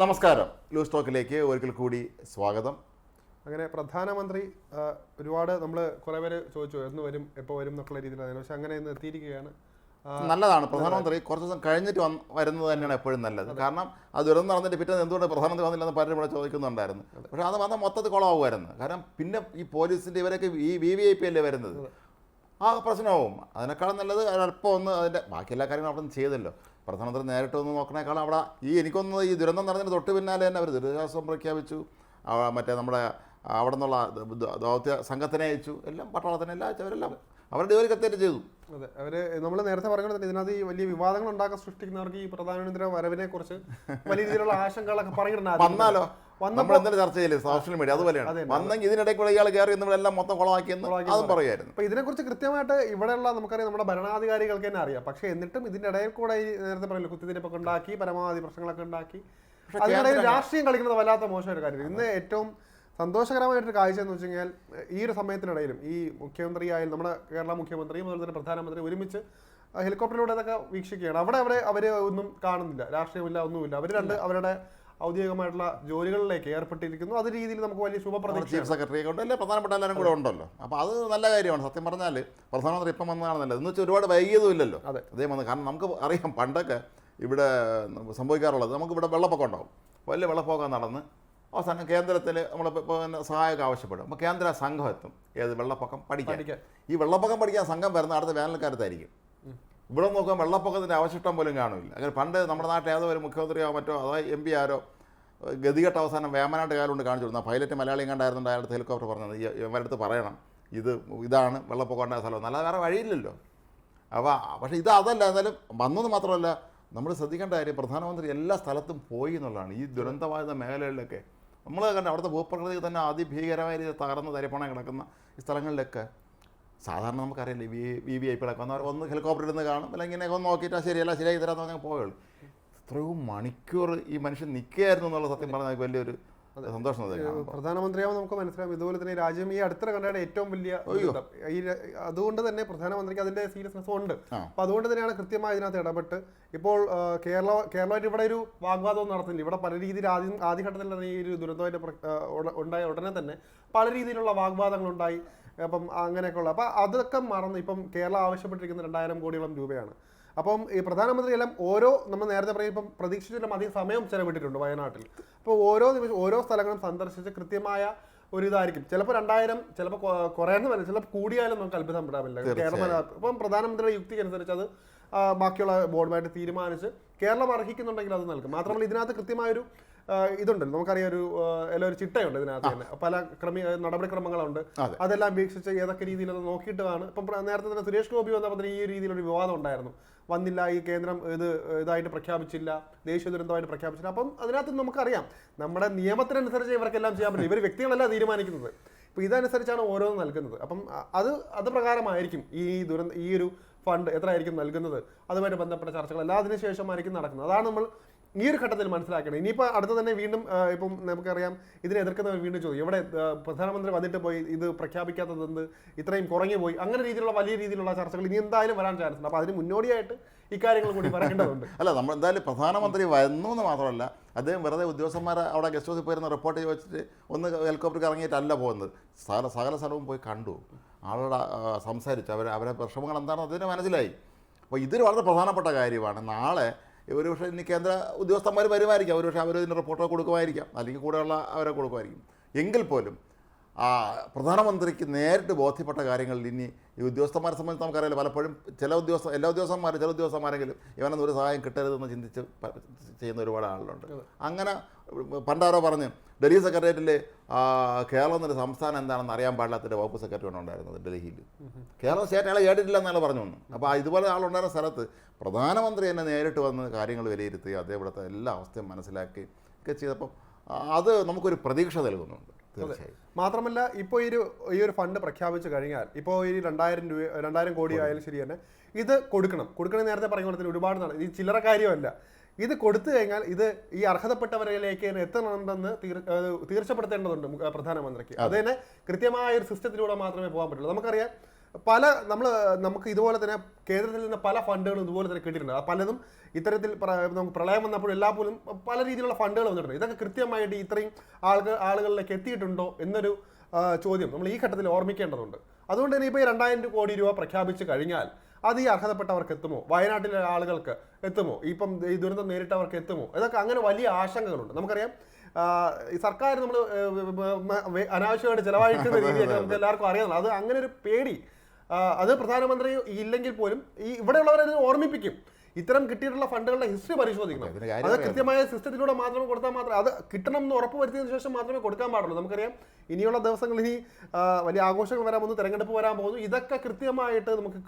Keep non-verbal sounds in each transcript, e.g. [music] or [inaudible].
നമസ്കാരം. ലൂസ് ടോക്കിലേക്ക് ഒരിക്കൽ കൂടി സ്വാഗതം. അങ്ങനെ പ്രധാനമന്ത്രി ഒരുപാട് നമ്മൾ കുറേ പേര് ചോദിച്ചു എന്ന് വരും എപ്പോൾ വരും എന്നൊക്കെയുള്ള രീതിയിലാണ് പക്ഷെ അങ്ങനെ ഇന്ന് എത്തിയിരിക്കുകയാണ്. നല്ലതാണ്. പ്രധാനമന്ത്രി കുറച്ച് ദിവസം കഴിഞ്ഞിട്ട് വന്ന് വരുന്നത് തന്നെയാണ് എപ്പോഴും നല്ലത്. കാരണം അത് ദുരന്തം നടന്നിട്ട് പിറ്റേന്ന് എന്തുകൊണ്ട് പ്രധാനമന്ത്രി വന്നില്ലെന്ന് പലരും ഇവിടെ ചോദിക്കുന്നുണ്ടായിരുന്നു. പക്ഷേ അത് വന്നാൽ മൊത്തത്തിൽ കുളമാകുമായിരുന്നു കാരണം പിന്നെ ഈ പോലീസിന്റെ ഇവരൊക്കെ ഈ വി വി ഐ പി അല്ലേ വരുന്നത്? ആ പ്രശ്നമാവും അതിനേക്കാളും നല്ലത് അല്പം ഒന്ന് അതിന്റെ ബാക്കി എല്ലാ കാര്യങ്ങളും അവിടെ നിന്ന് ചെയ്തല്ലോ. പ്രധാനമന്ത്രി നേരിട്ട് ഒന്ന് നോക്കണേക്കാളും അവിടെ ഈ എനിക്കൊന്ന് ഈ ദുരന്തം നടന്നതിന് തൊട്ട് പിന്നാലെ തന്നെ അവർ ദുരിതാശ്വാസം പ്രഖ്യാപിച്ചു. മറ്റേ നമ്മുടെ അവിടെ നിന്നുള്ള ദൗത്യ സംഘത്തിനെ അയച്ചു. എല്ലാം പട്ടാളത്തിനെ എല്ലാം അവരെല്ലാം അവരുടെ ജോലി കത്തേറ്റ് ചെയ്തു. അതെ അവർ നമ്മൾ നേരത്തെ പറഞ്ഞത് തന്നെ ഇതിനകത്ത് ഈ വലിയ വിവാദങ്ങൾ ഉണ്ടാക്കാൻ സൃഷ്ടിക്കുന്നവർക്ക് ഈ പ്രധാനമന്ത്രി വരവിനെ കുറിച്ച് വലിയ രീതിയിലുള്ള ആശങ്കകളൊക്കെ പറഞ്ഞിട്ടുണ്ട് ആദ്യം. വന്നാലോ? നമ്മൾ ചർച്ച ചെയ്യില്ലേ സോഷ്യൽ മീഡിയ അതുപോലെയാണ്. അതെ, വന്നെങ്കിൽ ഇതിനിടയ്ക്കുള്ള ഇയാൾ കയറി നമ്മളെല്ലാം മൊത്തം കുളമാക്കിയെന്ന് കുളമാക്കി അതും പറയുമായിരുന്നു. അപ്പൊ ഇതിനെക്കുറിച്ച് കൃത്യമായിട്ട് ഇവിടെയുള്ള നമുക്കറിയാം നമ്മുടെ ഭരണാധികാരികൾക്ക് തന്നെ അറിയാം. പക്ഷെ എന്നിട്ടും ഇതിന്റെ ഇടയിൽ കൂടെ ഈ നേരത്തെ പറയില്ല കുത്തിത്തിരിപ്പൊക്കെ ഉണ്ടാക്കി പരമാവധി പ്രശ്നങ്ങളൊക്കെ ഉണ്ടാക്കി. അതിനിടയിൽ രാഷ്ട്രീയം കളിക്കുന്നത് വല്ലാത്ത മോശം ഒരു കാര്യം ഇന്ന് ഏറ്റവും സന്തോഷകരമായിട്ടൊരു കാഴ്ച എന്ന് വെച്ച് കഴിഞ്ഞാൽ ഈ ഒരു സമയത്തിനിടയിലും ഈ മുഖ്യമന്ത്രിയായാലും നമ്മുടെ കേരള മുഖ്യമന്ത്രിയും അതുപോലെ തന്നെ പ്രധാനമന്ത്രി ഒരുമിച്ച് ഹെലികോപ്റ്ററിലൂടെ അതൊക്കെ വീക്ഷിക്കുകയാണ്. അവിടെ അവിടെ അവർ ഒന്നും കാണുന്നില്ല. രാഷ്ട്രീയമില്ല ഒന്നുമില്ല. അവർ രണ്ട് അവരുടെ ഔദ്യോഗികമായിട്ടുള്ള ജോലികളിലേക്ക് ഏർപ്പെട്ടിരിക്കുന്നു. അത് രീതിയിൽ നമുക്ക് വലിയ ശുഭപ്രതീക്ഷ ചീഫ് സെക്രട്ടറിയെ കൊണ്ട് അല്ലേ പ്രധാനപ്പെട്ട എല്ലാവരും കൂടെ ഉണ്ടല്ലോ. അപ്പോൾ അത് നല്ല കാര്യമാണ്. സത്യം പറഞ്ഞാൽ പ്രധാനമന്ത്രി ഇപ്പം വന്നതാണ് നല്ലത് എന്ന് വെച്ചാൽ ഒരുപാട് വൈകിയതും ഇല്ലല്ലോ. അതെ. അതേ വന്ന് കാരണം നമുക്ക് അറിയാം പണ്ടൊക്കെ ഇവിടെ സംഭവിക്കാറുള്ളത് നമുക്ക് ഇവിടെ വെള്ളപ്പൊക്കം ഉണ്ടാവും. വലിയ വെള്ളപ്പൊക്കം നടന്ന് അവസാനം കേന്ദ്രത്തിൽ നമ്മൾ പിന്നെ സഹായമൊക്കെ ആവശ്യപ്പെടും. അപ്പോൾ കേന്ദ്ര സംഘം എത്തും. ഏത് വെള്ളപ്പൊക്കം പഠിക്കാൻ. ഈ വെള്ളപ്പൊക്കം പഠിക്കാൻ സംഘം വരുന്ന അടുത്ത വേനൽക്കാലത്തായിരിക്കും. ഇവിടെ നോക്കുമ്പോൾ വെള്ളപ്പൊക്കത്തിന്റെ അവശിഷ്ടം പോലും കാണില്ല അങ്ങനെ പണ്ട് നമ്മുടെ നാട്ടിൽ ഏതോ ഒരു മുഖ്യമന്ത്രിയോ മറ്റോ അതോ എം പി ആരോ ഗതികെട്ട അവസാനം വേമനാട്ട് കാലം കൊണ്ട് കാണിച്ചു കൊടുത്തു പൈലറ്റ് മലയാളിയും കണ്ടായിരുന്നുണ്ട് അയാളുടെ ഹെലികോപ്റ്റർ പറഞ്ഞത്. ഈ ഇവരുടെ അടുത്ത് പറയണം. ഇത് ഇതാണ് വെള്ളപ്പൊക്കം ഉണ്ടായ സ്ഥലം. അല്ലാതെ വേറെ വഴിയില്ലല്ലോ. അപ്പോൾ പക്ഷേ ഇത് അതല്ല. എന്നാലും വന്നത് മാത്രമല്ല നമ്മൾ ശ്രദ്ധിക്കേണ്ട കാര്യം പ്രധാനമന്ത്രി എല്ലാ സ്ഥലത്തും പോയി എന്നുള്ളതാണ്. ഈ ദുരന്തബാധിത മേഖലകളിലൊക്കെ നമ്മൾ കണ്ട അവിടുത്തെ ഭൂപ്രകൃതി തന്നെ അതിഭീകരമായ രീതിയിൽ തകർന്ന് തരിപ്പണം കിടക്കുന്ന ഈ സ്ഥലങ്ങളിലൊക്കെ സാധാരണ നമുക്കറിയില്ല വി വി വി ഐ പികളൊക്കെ വന്നവർ ഒന്ന് ഹെലികോപ്റ്ററിൽ നിന്ന് കാണും അല്ലെങ്കിൽ ഇങ്ങനെ ഒന്ന് നോക്കിയിട്ട് ശരിയല്ല ശരിയായി തരാമെന്ന് പറഞ്ഞാൽ പോയുള്ളൂ ഇത്രയും മണിക്കൂർ ഈ മനുഷ്യൻ നിൽക്കുകയായിരുന്നു എന്നുള്ള സത്യം പറഞ്ഞാൽ വലിയൊരു സന്തോഷം പ്രധാനമന്ത്രിയാവും നമുക്ക് മനസ്സിലാവും ഇതുപോലെ തന്നെ രാജ്യം ഈ അടുത്ത കണ്ടയുടെ ഏറ്റവും വലിയ. ഈ അതുകൊണ്ട് തന്നെ പ്രധാനമന്ത്രിക്ക് അതിന്റെ സീരിയസ്നെസ് ഉണ്ട്. അപ്പൊ അതുകൊണ്ട് തന്നെയാണ് കൃത്യമായി ഇതിനകത്ത് ഇടപെട്ട്. ഇപ്പോൾ കേരള കേരളമായിട്ട് ഇവിടെ ഒരു വാഗ്വാദവും നടത്തുന്നില്ല. ഇവിടെ പല രീതിയിൽ ആദ്യം ആദ്യഘട്ടത്തിൽ തന്നെ ഈ ഒരു ദുരന്തമായിട്ട് ഉണ്ടായ ഉടനെ തന്നെ പല രീതിയിലുള്ള വാഗ്വാദങ്ങൾ ഉണ്ടായി അപ്പം അങ്ങനെയൊക്കെയുള്ള അപ്പം അതൊക്കെ മറന്ന് ഇപ്പം കേരളം ആവശ്യപ്പെട്ടിരിക്കുന്ന രണ്ടായിരം കോടിയോളം രൂപയാണ്. അപ്പം ഈ പ്രധാനമന്ത്രി എല്ലാം ഓരോ നമ്മൾ നേരത്തെ പറയും ഇപ്പം പ്രതീക്ഷിച്ചിട്ടും അധികം സമയം ചെലവിട്ടിട്ടുണ്ട് വയനാട്ടിൽ. അപ്പോൾ ഓരോ നിമിഷം ഓരോ സ്ഥലങ്ങളും സന്ദർശിച്ച് കൃത്യമായ ഒരു ഇതായിരിക്കും. ചിലപ്പോൾ രണ്ടായിരം ചിലപ്പോൾ കുറയാന്ന് വരും ചിലപ്പോൾ കൂടിയാലും നമുക്ക് അത്ഭുതം പെടാമില്ല കേരളം ഇപ്പം പ്രധാനമന്ത്രിയുടെ യുക്തിക്ക് അനുസരിച്ച് അത് ബാക്കിയുള്ള ബോർഡുമായിട്ട് തീരുമാനിച്ച് കേരളം അർഹിക്കുന്നുണ്ടെങ്കിൽ അത് നൽകും. മാത്രമല്ല ഇതിനകത്ത് കൃത്യമായൊരു ഇതുണ്ടല്ലോ നമുക്കറിയാം ഒരു എല്ലാം ഒരു ചിട്ടയുണ്ട് ഇതിനകത്ത് തന്നെ. പല ക്രമീ നടപടിക്രമങ്ങളുണ്ട്. അതെല്ലാം വീക്ഷിച്ച് ഏതൊക്കെ അത് നോക്കിയിട്ടാണ്. ഇപ്പം നേരത്തെ തന്നെ സുരേഷ് ഗോപി വന്നപ്പോൾ ഈ ഈ രീതിയിലൊരു വിവാദം ഉണ്ടായിരുന്നു. വന്നില്ല ഈ കേന്ദ്രം ഇത് ഇതായിട്ട് പ്രഖ്യാപിച്ചില്ല ദേശീയ ദുരന്തമായിട്ട് പ്രഖ്യാപിച്ചില്ല. അപ്പം അതിനകത്ത് നമുക്കറിയാം നമ്മുടെ നിയമത്തിനനുസരിച്ച് ഇവർക്കെല്ലാം ചെയ്യാൻ പറ്റില്ല. ഇവർ വ്യക്തികളല്ല തീരുമാനിക്കുന്നത്. ഇപ്പം ഇതനുസരിച്ചാണ് ഓരോന്നും നൽകുന്നത്. അപ്പം അത് അത് പ്രകാരമായിരിക്കും ഈ ദുരന്ത ഈ ഒരു ഫണ്ട് എത്രയായിരിക്കും നൽകുന്നത്. അതുമായിട്ട് ബന്ധപ്പെട്ട ചർച്ചകൾ. എല്ലാ അതിനുശേഷമായിരിക്കും നടക്കുന്നത്. അതാണ് നമ്മൾ ഈ ഒരു ഘട്ടത്തിൽ മനസ്സിലാക്കണം. ഇനിയിപ്പോൾ അടുത്ത തന്നെ വീണ്ടും ഇപ്പം നമുക്കറിയാം ഇതിനെ എതിർക്കുന്നവർ വീണ്ടും ചോദിക്കും ഇവിടെ പ്രധാനമന്ത്രി വന്നിട്ട് പോയി ഇത് പ്രഖ്യാപിക്കാത്തത് എന്ത്? ഇത്രയും കുറഞ്ഞു പോയി. അങ്ങനെ രീതിയിലുള്ള വലിയ രീതിയിലുള്ള ചർച്ചകൾ ഇനി എന്തായാലും വരാൻ ചാൻസ് ഉണ്ട്. അപ്പോൾ അതിന് മുന്നോടിയായിട്ട് ഇക്കാര്യങ്ങൾ കൂടി പറയേണ്ടതുണ്ട്. [laughs] അല്ല നമ്മൾ എന്തായാലും പ്രധാനമന്ത്രി വന്നു എന്ന് മാത്രമല്ല അദ്ദേഹം വെറുതെ ഉദ്യോഗസ്ഥന്മാർ അവിടെ ഗസ്റ്റ് ഹൗസിൽ പോയിരുന്ന റിപ്പോർട്ട് ചോദിച്ചിട്ട് ഒന്ന് ഹെലികോപ്റ്റർ ഇറങ്ങിയിട്ടല്ല പോകുന്നത്. സകല സകല സ്ഥലവും പോയി കണ്ടു. ആളോട് സംസാരിച്ചു. അവർ അവരെ പ്രശ്നങ്ങൾ എന്താണെന്ന് അതിന് മനസ്സിലായി. അപ്പോൾ ഇതൊരു വളരെ പ്രധാനപ്പെട്ട കാര്യമാണ്. നാളെ ഒരു പക്ഷേ ഇനി കേന്ദ്ര ഉദ്യോഗസ്ഥന്മാർ വരുമായിരിക്കാം. ഒരു പക്ഷേ അവർ ഇതിന്റെ റിപ്പോർട്ടൊക്കെ കൊടുക്കുമായിരിക്കാം. അല്ലെങ്കിൽ കൂടെയുള്ള അവരെ കൊടുക്കുമായിരിക്കും. എങ്കിൽ പോലും പ്രധാനമന്ത്രിക്ക് നേരിട്ട് ബോധ്യപ്പെട്ട കാര്യങ്ങളിൽ ഇനി ഈ ഉദ്യോഗസ്ഥന്മാരെ സംബന്ധിച്ച് നമുക്കറിയാലോ പലപ്പോഴും ചില ഉദ്യോഗസ്ഥ എല്ലാ ഉദ്യോഗസ്ഥന്മാരും ചില ഉദ്യോഗസ്ഥന്മാരെങ്കിലും ഇവനൊന്നും ഒരു സഹായം കിട്ടരുതെന്ന് ചിന്തിച്ച് ചെയ്യുന്ന ഒരുപാട് ആളുകളുണ്ട്. അങ്ങനെ പണ്ടാരോ പറഞ്ഞ് ഡൽഹി സെക്രട്ടേറിയറ്റിൽ കേരളം എന്നൊരു സംസ്ഥാനം എന്താണെന്ന് അറിയാൻ പാടില്ലാത്തൊരു വകുപ്പ് സെക്രട്ടറി ഉണ്ടായിരുന്നത് ഡൽഹിയിൽ കേരള സ്റ്റേറ്റ് അയാളെ കേട്ടിട്ടില്ല എന്നാണ് പറഞ്ഞു വന്നു അപ്പോൾ ഇതുപോലെ ആളുണ്ടായിരുന്ന സ്ഥലത്ത് പ്രധാനമന്ത്രി എന്നെ നേരിട്ട് വന്ന് കാര്യങ്ങൾ വിലയിരുത്തി അതേപോലത്തെ എല്ലാ അവസ്ഥയും മനസ്സിലാക്കി ഒക്കെ ചെയ്തപ്പം ആ, അത് നമുക്കൊരു പ്രതീക്ഷ നൽകുന്നുണ്ട്. മാത്രമല്ല ഇപ്പോൾ ഈ ഒരു ഈ ഒരു ഫണ്ട് പ്രഖ്യാപിച്ചു കഴിഞ്ഞാൽ ഇപ്പോൾ ഈ രണ്ടായിരം രൂപ രണ്ടായിരം കോടി ആയാലും ശരി തന്നെ ഇത് കൊടുക്കണം. കൊടുക്കണം നേരത്തെ പറഞ്ഞ പോലെ തന്നെ ഒരുപാട് നട- ഈ ചില്ലറ കാര്യമല്ല. ഇത് കൊടുത്തു കഴിഞ്ഞാൽ ഇത് ഈ അർഹതപ്പെട്ടവരിലേക്ക് എത്തണമെന്ന് തീർ- തീർച്ചപ്പെടുത്തേണ്ടതുണ്ട് പ്രധാനമന്ത്രിക്ക്. അത് തന്നെ കൃത്യമായ ഒരു സിസ്റ്റത്തിലൂടെ മാത്രമേ പോകാൻ പറ്റുള്ളൂ. നമുക്കറിയാം പല നമ്മൾ നമുക്ക് ഇതുപോലെ തന്നെ കേന്ദ്രത്തിൽ നിന്ന് പല ഫണ്ടുകളും ഇതുപോലെ തന്നെ കിട്ടിയിട്ടുണ്ട്. പലതും ഇത്തരത്തിൽ നമുക്ക് പ്രളയം വന്നപ്പോൾ എല്ലാ പോലും പല രീതിയിലുള്ള ഫണ്ടുകൾ വന്നിട്ടുണ്ട്. ഇതൊക്കെ കൃത്യമായിട്ട് ഇത്രയും ആളുകൾ ആളുകളിലേക്ക് എത്തിയിട്ടുണ്ടോ എന്നൊരു ചോദ്യം നമ്മൾ ഈ ഘട്ടത്തിൽ ഓർമ്മിക്കേണ്ടതുണ്ട്. അതുകൊണ്ട് തന്നെ ഇപ്പോൾ ഈ രണ്ടായിരം കോടി രൂപ പ്രഖ്യാപിച്ചു കഴിഞ്ഞാൽ അത് ഈ അർഹതപ്പെട്ടവർക്ക് എത്തുമോ? വയനാട്ടിലെ ആളുകൾക്ക് എത്തുമോ? ഇപ്പം ഈ ദുരന്തം നേരിട്ടവർക്ക് എത്തുമോ? ഇതൊക്കെ അങ്ങനെ വലിയ ആശങ്കകളുണ്ട്. നമുക്കറിയാം സർക്കാർ നമ്മൾ അനാവശ്യമായിട്ട് ചിലവഴിക്കുന്ന [laughs] രീതിയൊക്കെ നമുക്ക് എല്ലാവർക്കും അറിയാം അത് അങ്ങനെ ഒരു പേടി അത് പ്രധാനമന്ത്രി ഇല്ലെങ്കിൽ പോലും ഈ ഇവിടെയുള്ളവരെ ഓർമ്മിപ്പിക്കും. ഇത്തരം കിട്ടിയിട്ടുള്ള ഫണ്ടുകളുടെ ഹിസ്റ്ററി പരിശോധിക്കണം. അത് കൃത്യമായ സിസ്റ്റത്തിലൂടെ മാത്രമേ കൊടുത്താൽ മാത്രമേ അത് കിട്ടണം എന്ന് ഉറപ്പ് വരുത്തിയതിനു ശേഷം മാത്രമേ കൊടുക്കാൻ പാടുള്ളൂ. നമുക്കറിയാം ഇനിയുള്ള ദിവസങ്ങളിൽ ഈ വലിയ ആഘോഷങ്ങൾ വരാൻ പോകുന്നു തെരഞ്ഞെടുപ്പ് വരാൻ പോകുന്നു. ഇതൊക്കെ കൃത്യമായിട്ട് നമുക്ക്